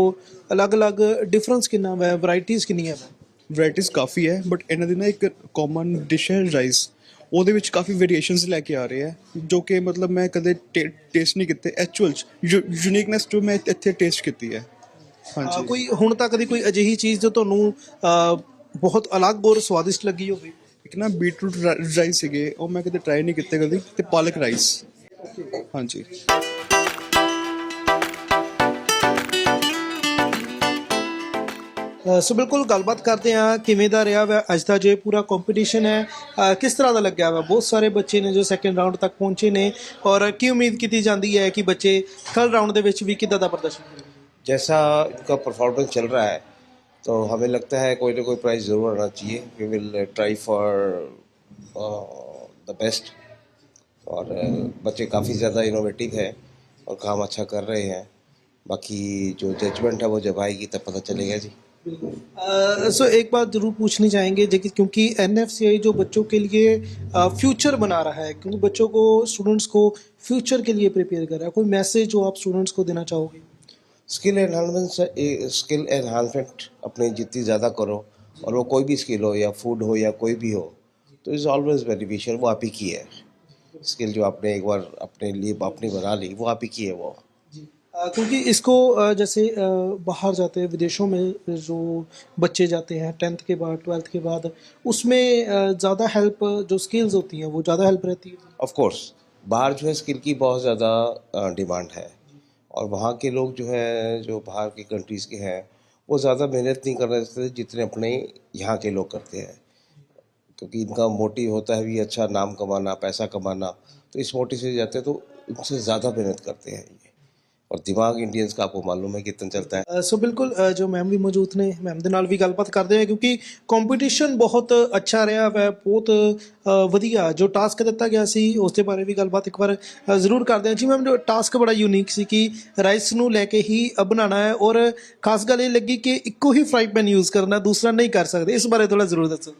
ਅਲੱਗ-ਅਲੱਗ ਡਿਫਰੈਂਸ ਕਿੰਨਾ ਹੈ ਵੈਰਾਈਟੀਆਂ ਕਿੰਨੀਆਂ ਹੈ ਵੈਰਾਈਟੀਜ਼ ਕਾਫੀ ਹੈ ਬਟ ਇਹਨਾਂ ਦੀ ਨਾ ਇੱਕ ਕਾਮਨ ਡਿਸ਼ ਹੈ ਰਾਈਸ ਉਹਦੇ ਵਿੱਚ ਕਾਫੀ ਵੇਰੀਏਸ਼ਨਸ ਲੈ ਕੇ ਆ ਰਹੇ ਹੈ ਜੋ ਕਿ ਮਤਲਬ ਮੈਂ ਕਦੇ ਟੇਸਟ ਨਹੀਂ ਕੀਤੇ ਐਕਚੁਅਲ ਚ ਯੂਨੀਕਨੈਸ ਜੋ ਮੈਂ ਇੱਥੇ ਟੇਸਟ ਕੀਤੀ ਹੈ। ਹਾਂਜੀ। ਕੋਈ ਹੁਣ ਤੱਕ ਦੀ ਕੋਈ ਅਜਿਹੀ ਚੀਜ਼ ਜੋ ਤੁਹਾਨੂੰ ਬਹੁਤ ਅਲੱਗ ਔਰ ਸਵਾਦਿਸ਼ਟ ਲੱਗੀ ਹੋਵੇ? ਇੱਕ ਨਾ ਬੀਟਰੂਟ ਰਾਈਸ ਸੀਗੇ ਉਹ ਮੈਂ ਕਦੇ ਟਰਾਈ ਨਹੀਂ ਕੀਤੇ ਕਦੀ ਤੇ ਪਾਲਕ ਰਾਈਸ ਹਾਂਜੀ। ਸੋ ਬਿਲਕੁਲ ਗੱਲਬਾਤ ਕਰਦੇ ਆ ਕਿਵੇਂ ਦਾ ਰਿਹਾ ਵਾ ਅੱਜ ਦਾ ਜੇ ਪੂਰਾ ਕੰਪੀਟੀਸ਼ਨ ਹੈ ਅ, ਕਿਸ ਤਰ੍ਹਾਂ ਦਾ ਲੱਗਿਆ ਵਾ ਬਹੁਤ ਸਾਰੇ ਬੱਚੇ ਨੇ ਜੋ ਸੈਕੰਡ ਰਾਊਂਡ ਤੱਕ ਪਹੁੰਚੇ ਨੇ ਔਰ ਕੀ ਉਮੀਦ ਕੀਤੀ ਜਾਂਦੀ ਹੈ ਕਿ ਬੱਚੇ ਥਰਡ ਰਾਊਂਡ ਦੇ ਵਿੱਚ ਵੀ ਕਿੱਦਾਂ ਦਾ ਪ੍ਰਦਰਸ਼ਨ ਕਰਨਗੇ जैसा इनका परफॉर्मेंस चल रहा है तो हमें लगता है कोई ना कोई प्राइज ज़रूर आना चाहिए we will try for the best और uh, बच्चे काफ़ी ज़्यादा इनोवेटिव है और काम अच्छा कर रहे हैं बाकी जो जजमेंट है वो जब आएगी तब पता चलेगा जी अ, सो एक बात ज़रूर पूछनी चाहेंगे क्योंकि एनएफसीआई जो बच्चों के लिए फ्यूचर बना रहा है क्योंकि बच्चों को स्टूडेंट्स को फ्यूचर के लिए प्रिपेयर कर रहा है। कोई मैसेज जो आप स्टूडेंट्स को देना चाहोगे? स्किल एनहांसमेंट स्किल एनहांसमेंट अपने जितनी ज़्यादा करो और वो कोई भी स्किल हो या फ़ूड हो या कोई भी हो तो इज़ ऑलवेज बेनिफिशियल वो आप ही की है। स्किल जो आपने एक बार अपने लिए अपनी बना ली वो आप ही की है वो। क्योंकि इसको जैसे बाहर जाते हैं, विदेशों में जो बच्चे जाते हैं टेंथ के बाद ट्वेल्थ के बाद, उसमें ज़्यादा हेल्प जो स्किल्स होती हैं, वो ज़्यादा हेल्प रहती है। ऑफ़ कोर्स बाहर जो है स्किल की बहुत ज़्यादा डिमांड है। और वहाँ के लोग जो है, जो बाहर की कंट्रीज़ के हैं, वो ज़्यादा मेहनत नहीं करना चाहते जितने अपने यहाँ के लोग करते हैं। क्योंकि इनका मोटिव होता है भी अच्छा नाम कमाना, पैसा कमाना तो इस मोटिव से जाते हैं तो उनसे ज़्यादा मेहनत करते हैं। ਔਰ ਦਿਮਾਗ ਇੰਡੀਅਨਸ ਦਾ ਆਪਕੋ ਮਾਲੂਮ ਹੈ ਕਿਤਨ ਚਲਤਾ ਹੈ? ਸੋ ਬਿਲਕੁਲ ਜੋ ਮੈਮ ਵੀ ਮੌਜੂਦ ਨੇ, ਮੈਮ ਦੇ ਨਾਲ ਵੀ ਗੱਲਬਾਤ ਕਰਦੇ ਆ ਕਿਉਂਕਿ ਕੰਪੀਟੀਸ਼ਨ ਬਹੁਤ ਅੱਛਾ ਰਿਹਾ ਹੈ ਬਹੁਤ ਵਧੀਆ ਜੋ ਟਾਸਕ ਦਿੱਤਾ ਗਿਆ ਸੀ, ਉਸ ਦੇ ਬਾਰੇ ਵੀ ਗੱਲਬਾਤ ਇੱਕ ਵਾਰ ਜ਼ਰੂਰ ਕਰਦੇ ਹਾਂ। ਜੀ ਮੈਮ, ਜੋ ਟਾਸਕ ਬੜਾ ਯੂਨੀਕ ਸੀ ਕਿ ਰਾਈਸ ਨੂੰ ਲੈ ਕੇ ਹੀ ਬਣਾਉਣਾ ਹੈ ਔਰ ਖਾਸ ਗੱਲ ਇਹ ਲੱਗੀ ਕਿ ਇੱਕੋ ਹੀ ਫਰਾਈ ਪੈਨ ਯੂਜ਼ ਕਰਨਾ, ਦੂਸਰਾ ਨਹੀਂ ਕਰ ਸਕਦੇ, ਇਸ ਬਾਰੇ ਥੋੜਾ ਜ਼ਰੂਰ ਦੱਸੋ।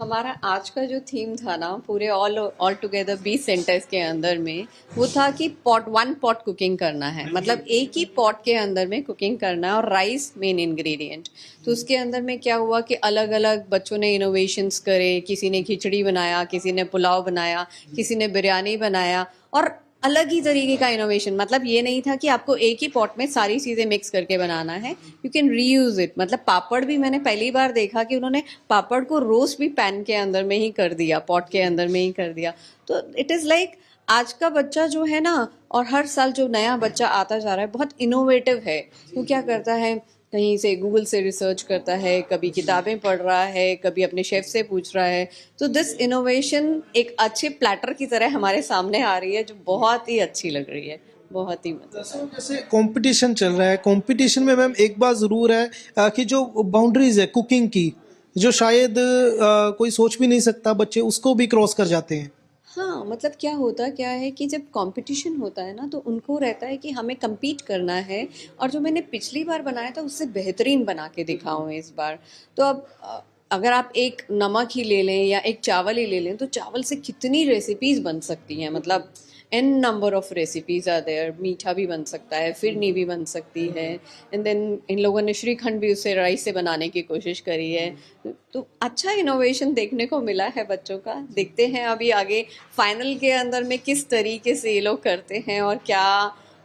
हमारा आज का जो थीम था ना, पूरे ऑल ऑल टुगेदर बीस सेंटर्स के अंदर में, वो था कि पॉट वन पॉट कुकिंग करना है। मतलब एक ही पॉट के अंदर में कुकिंग करना है और राइस मेन इंग्रेडिएंट तो उसके अंदर में क्या हुआ कि अलग अलग बच्चों ने इनोवेशंस करे, किसी ने खिचड़ी बनाया, किसी ने पुलाव बनाया, किसी ने बिरयानी बनाया और अलग ही तरीके का इनोवेशन मतलब ये नहीं था कि आपको एक ही पॉट में सारी चीज़ें मिक्स करके बनाना है। यू कैन रीयूज इट मतलब पापड़ भी मैंने पहली बार देखा कि उन्होंने पापड़ को रोस्ट भी पैन के अंदर में ही कर दिया पॉट के अंदर में ही कर दिया। तो इट इज़ लाइक आज का बच्चा जो है ना, और हर साल जो नया बच्चा आता जा रहा है, बहुत इनोवेटिव है। वो क्या करता है? कहीं से गूगल से रिसर्च करता है कभी किताबें पढ़ रहा है कभी अपने शेफ से पूछ रहा है। तो दिस इनोवेशन एक अच्छे प्लेटर की तरह हमारे सामने आ रही है जो बहुत ही अच्छी लग रही है बहुत ही मतलब जैसे कंपटीशन चल रहा है कंपटीशन में मैम एक बात ज़रूर है कि जो बाउंड्रीज है कुकिंग की जो शायद अ, कोई सोच भी नहीं सकता बच्चे उसको भी क्रॉस कर जाते हैं। हाँ मतलब क्या होता क्या है कि जब कंपटीशन होता है ना तो उनको रहता है कि हमें कम्पीट करना है और जो मैंने पिछली बार बनाया था उससे बेहतरीन बना के दिखाऊँ इस बार। तो अब अ, अगर आप एक नमक ही ले लें या एक चावल ही ले लें तो चावल से कितनी रेसिपीज़ बन सकती हैं? मतलब an number of recipes are there मीठा भी बन सकता है, फिरनी भी बन सकती है। एंड देन इन लोगों ने श्रीखंड भी उसे राइस से बनाने की कोशिश करी है। तो अच्छा इनोवेशन देखने को मिला है बच्चों का। देखते हैं अभी आगे फाइनल के अंदर में किस तरीके से ये लोग करते हैं और क्या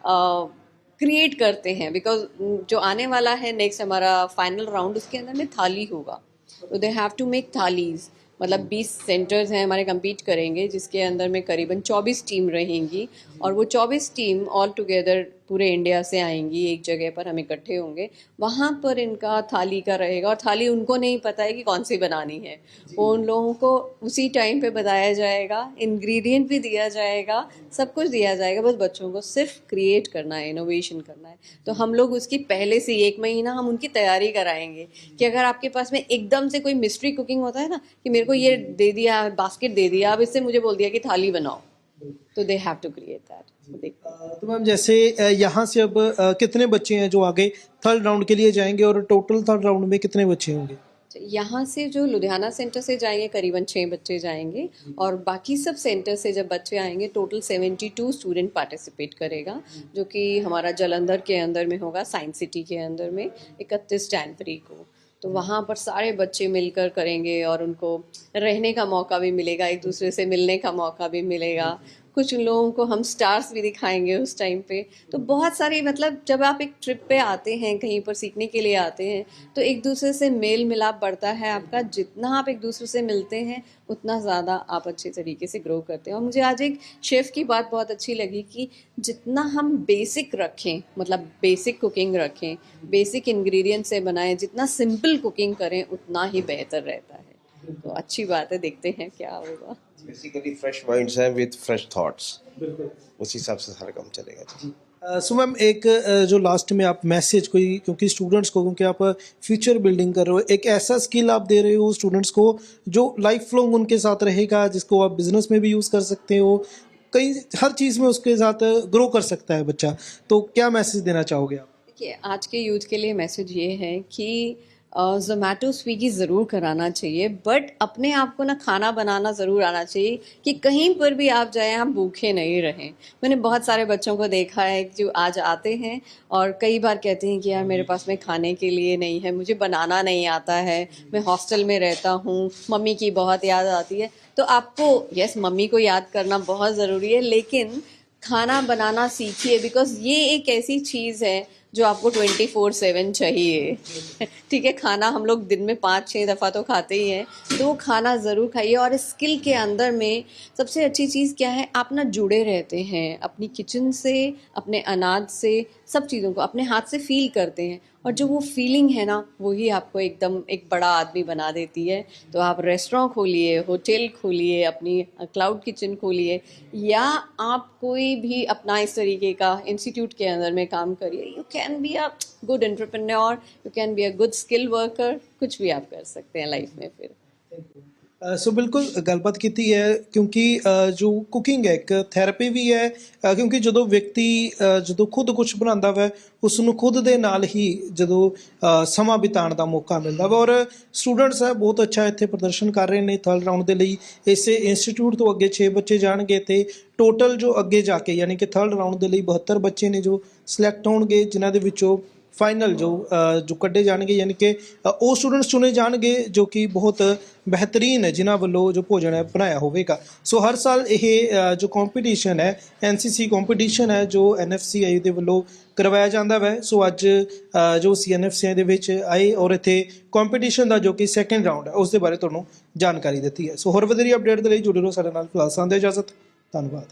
क्रिएट करते हैं। बिकॉज़ जो आने वाला है नेक्स्ट हमारा फाइनल राउंड उसके अंदर में थाली होगा। तो they have to make thalis मतलब 20 सेंटर्स हैं हमारे कम्पीट करेंगे जिसके अंदर में करीबन 24 टीम रहेंगी। और वो 24 टीम ऑल टुगेदर पूरे इंडिया से आएँगी एक जगह पर हम इकट्ठे होंगे वहाँ पर इनका थाली का रहेगा और थाली उनको नहीं पता है कि कौन सी बनानी है। वो उन लोगों को उसी टाइम पे बताया जाएगा इंग्रेडिएंट भी दिया जाएगा सब कुछ दिया जाएगा बस बच्चों को सिर्फ़ क्रिएट करना है इनोवेशन करना है। तो हम लोग उसकी पहले से एक महीना हम उनकी तैयारी कराएँगे कि अगर आपके पास में एकदम से कोई मिस्ट्री कुकिंग होता है ना कि मेरे को ये दे दिया बास्केट दे दिया अब इससे मुझे बोल दिया कि थाली बनाओ। तो they have to create that तो मैम जैसे यहाँ से अब कितने बच्चे हैं जो आगे थर्ड राउंड के लिए जाएँगे और टोटल थर्ड राउंड में कितने बच्चे होंगे? तो यहाँ से जो लुधियाना सेंटर से जाएँगे करीबन छः बच्चे जाएँगे और बाकी सब सेंटर से जब बच्चे आएँगे टोटल 72 स्टूडेंट पार्टिसिपेट करेगा जो। कि हमारा जलंधर के अंदर में होगा साइंस सिटी के अंदर में इकतीस जनवरी को। तो वहाँ पर सारे बच्चे मिलकर करेंगे और उनको रहने का मौका भी मिलेगा, एक दूसरे से मिलने का मौका भी मिलेगा। कुछ लोगों को हम स्टार्स भी दिखाएँगे उस टाइम पे। तो बहुत सारी मतलब जब आप एक ट्रिप पे आते हैं, कहीं पर सीखने के लिए आते हैं तो एक दूसरे से मेल मिलाप बढ़ता है आपका। जितना आप एक दूसरे से मिलते हैं, उतना ज़्यादा आप अच्छे तरीके से ग्रो करते हैं। और मुझे आज एक शेफ़ की बात बहुत अच्छी लगी कि जितना हम बेसिक रखें मतलब बेसिक कुकिंग रखें बेसिक इंग्रेडिएंट से बनाएँ, जितना सिंपल कुकिंग करें, उतना ही बेहतर रहता है। तो अच्छी बात है देखते हैं क्या होगा। बेसिकली फ्रेश माइंड्स हैं विद फ्रेश थॉट्स उस हिसाब से सारा काम चलेगा जी। सो मैम एक जो लास्ट में आप मैसेज कोई क्योंकि स्टूडेंट्स को क्योंकि आप फ्यूचर बिल्डिंग कर रहे हो एक ऐसा स्किल आप दे रहे हो स्टूडेंट्स को जो लाइफ लॉन्ग उनके साथ रहेगा जिसको आप बिज़नेस में भी यूज़ कर सकते हो कई हर चीज़ में उसके साथ ग्रो कर सकता है बच्चा। तो क्या मैसेज देना चाहोगे आप? देखिए आज के यूथ के लिए मैसेज ये है कि जोमेटो स्विगी ज़रूर कराना चाहिए बट अपने आप को ना खाना बनाना ज़रूर आना चाहिए कि कहीं पर भी आप जाएँ, आप भूखे नहीं रहें। मैंने बहुत सारे बच्चों को देखा है जो आज आते हैं और कई बार कहते हैं कि यार मेरे पास में खाने के लिए नहीं है, मुझे बनाना नहीं आता है, मैं हॉस्टल में रहता हूँ, मम्मी की बहुत याद आती है। तो आपको यस मम्मी को याद करना बहुत ज़रूरी है, लेकिन खाना बनाना सीखिए बिकॉज़ ये एक ऐसी चीज़ है जो आपको ट्वेंटी फोर सेवन चाहिए। ठीक है, खाना हम लोग दिन में पाँच छः दफ़ा तो खाते ही हैं। तो खाना ज़रूर खाइए और स्किल के अंदर में सबसे अच्छी चीज़ क्या है, आप ना जुड़े रहते हैं, अपनी किचन से, अपने अनाज से, सब चीज़ों को अपने हाथ से फील करते हैं। और जो वो फीलिंग है ना, वही आपको एकदम एक बड़ा आदमी बना देती है। तो आप रेस्टोरेंट खोलिए, होटल खोलिए, अपनी क्लाउड किचन खोलिए, या आप कोई भी अपना इस तरीके का इंस्टीट्यूट के अंदर में काम करिए। You can be a good entrepreneur you can be a good skill worker कुछ भी आप कर सकते हैं लाइफ में फिर। ਸੋ ਬਿਲਕੁਲ ਗੱਲਬਾਤ ਕੀਤੀ ਹੈ, ਕਿਉਂਕਿ ਜੋ ਕੁਕਿੰਗ ਹੈ, ਇੱਕ ਥੈਰੇਪੀ ਵੀ ਹੈ ਕਿਉਂਕਿ ਜਦੋਂ ਵਿਅਕਤੀ ਜਦੋਂ ਖੁਦ ਕੁਝ ਬਣਾਉਂਦਾ ਵਾ ਉਸ ਨੂੰ ਖੁਦ ਦੇ ਨਾਲ ਹੀ ਜਦੋਂ ਸਮਾਂ ਬਿਤਾਉਣ ਦਾ ਮੌਕਾ ਮਿਲਦਾ ਵਾ, ਔਰ ਸਟੂਡੈਂਟਸ ਹੈ, ਬਹੁਤ ਅੱਛਾ ਇੱਥੇ ਪ੍ਰਦਰਸ਼ਨ ਕਰ ਰਹੇ ਨੇ, ਥਰਡ ਰਾਊਂਡ ਦੇ ਲਈ, ਇਸੇ ਇੰਸਟੀਚਿਊਟ ਤੋਂ ਅੱਗੇ 6 ਬੱਚੇ ਜਾਣਗੇ, ਤੇ ਟੋਟਲ ਜੋ ਅੱਗੇ ਜਾ ਕੇ, ਯਾਨੀ ਕਿ ਥਰਡ ਰਾਊਂਡ ਦੇ ਲਈ 72 ਬੱਚੇ ਨੇ ਜੋ ਸਿਲੈਕਟ ਹੋਣਗੇ, ਜਿਨ੍ਹਾਂ ਦੇ ਵਿੱਚੋਂ ਫਾਈਨਲ ਜੋ ਜੋ ਕੱਢੇ ਜਾਣਗੇ ਯਾਨੀ ਕਿ ਉਹ ਸਟੂਡੈਂਟਸ ਚੁਣੇ ਜਾਣਗੇ ਜੋ ਕਿ ਬਹੁਤ ਬਿਹਤਰੀਨ ਹੈ ਜਿਨ੍ਹਾਂ ਵੱਲੋਂ ਜੋ ਭੋਜਨ ਹੈ ਬਣਾਇਆ ਹੋਵੇਗਾ। ਸੋ ਹਰ ਸਾਲ ਇਹ ਜੋ ਕੰਪੀਟੀਸ਼ਨ ਹੈ ਐਨਸੀਸੀ ਕੰਪੀਟੀਸ਼ਨ ਹੈ ਜੋ ਐਨਐਫਸੀਆਈ ਦੇ ਵੱਲੋਂ ਕਰਵਾਇਆ ਜਾਂਦਾ ਹੈ ਸੋ ਅੱਜ ਅ, ਜੋ ਸੀ ਐਨਐਫਸੀਆਈ ਦੇ ਵਿੱਚ ਆਏ ਔਰ ਇੱਥੇ ਕੰਪੀਟੀਸ਼ਨ ਦਾ ਜੋ ਕਿ ਸੈਕੰਡ ਰਾਊਂਡ ਹੈ ਉਸ ਦੇ ਬਾਰੇ ਤੁਹਾਨੂੰ ਜਾਣਕਾਰੀ ਦਿੱਤੀ ਹੈ। ਸੋ ਹੋਰ ਵਧੇਰੀ ਅਪਡੇਟ ਦੇ ਲਈ ਜੁੜੇ ਰਹੋ ਸਾਡੇ ਨਾਲ ਫਿਲਹਾਲ ਸੰਦੇ ਇਜਾਜ਼ਤ। ਧੰਨਵਾਦ।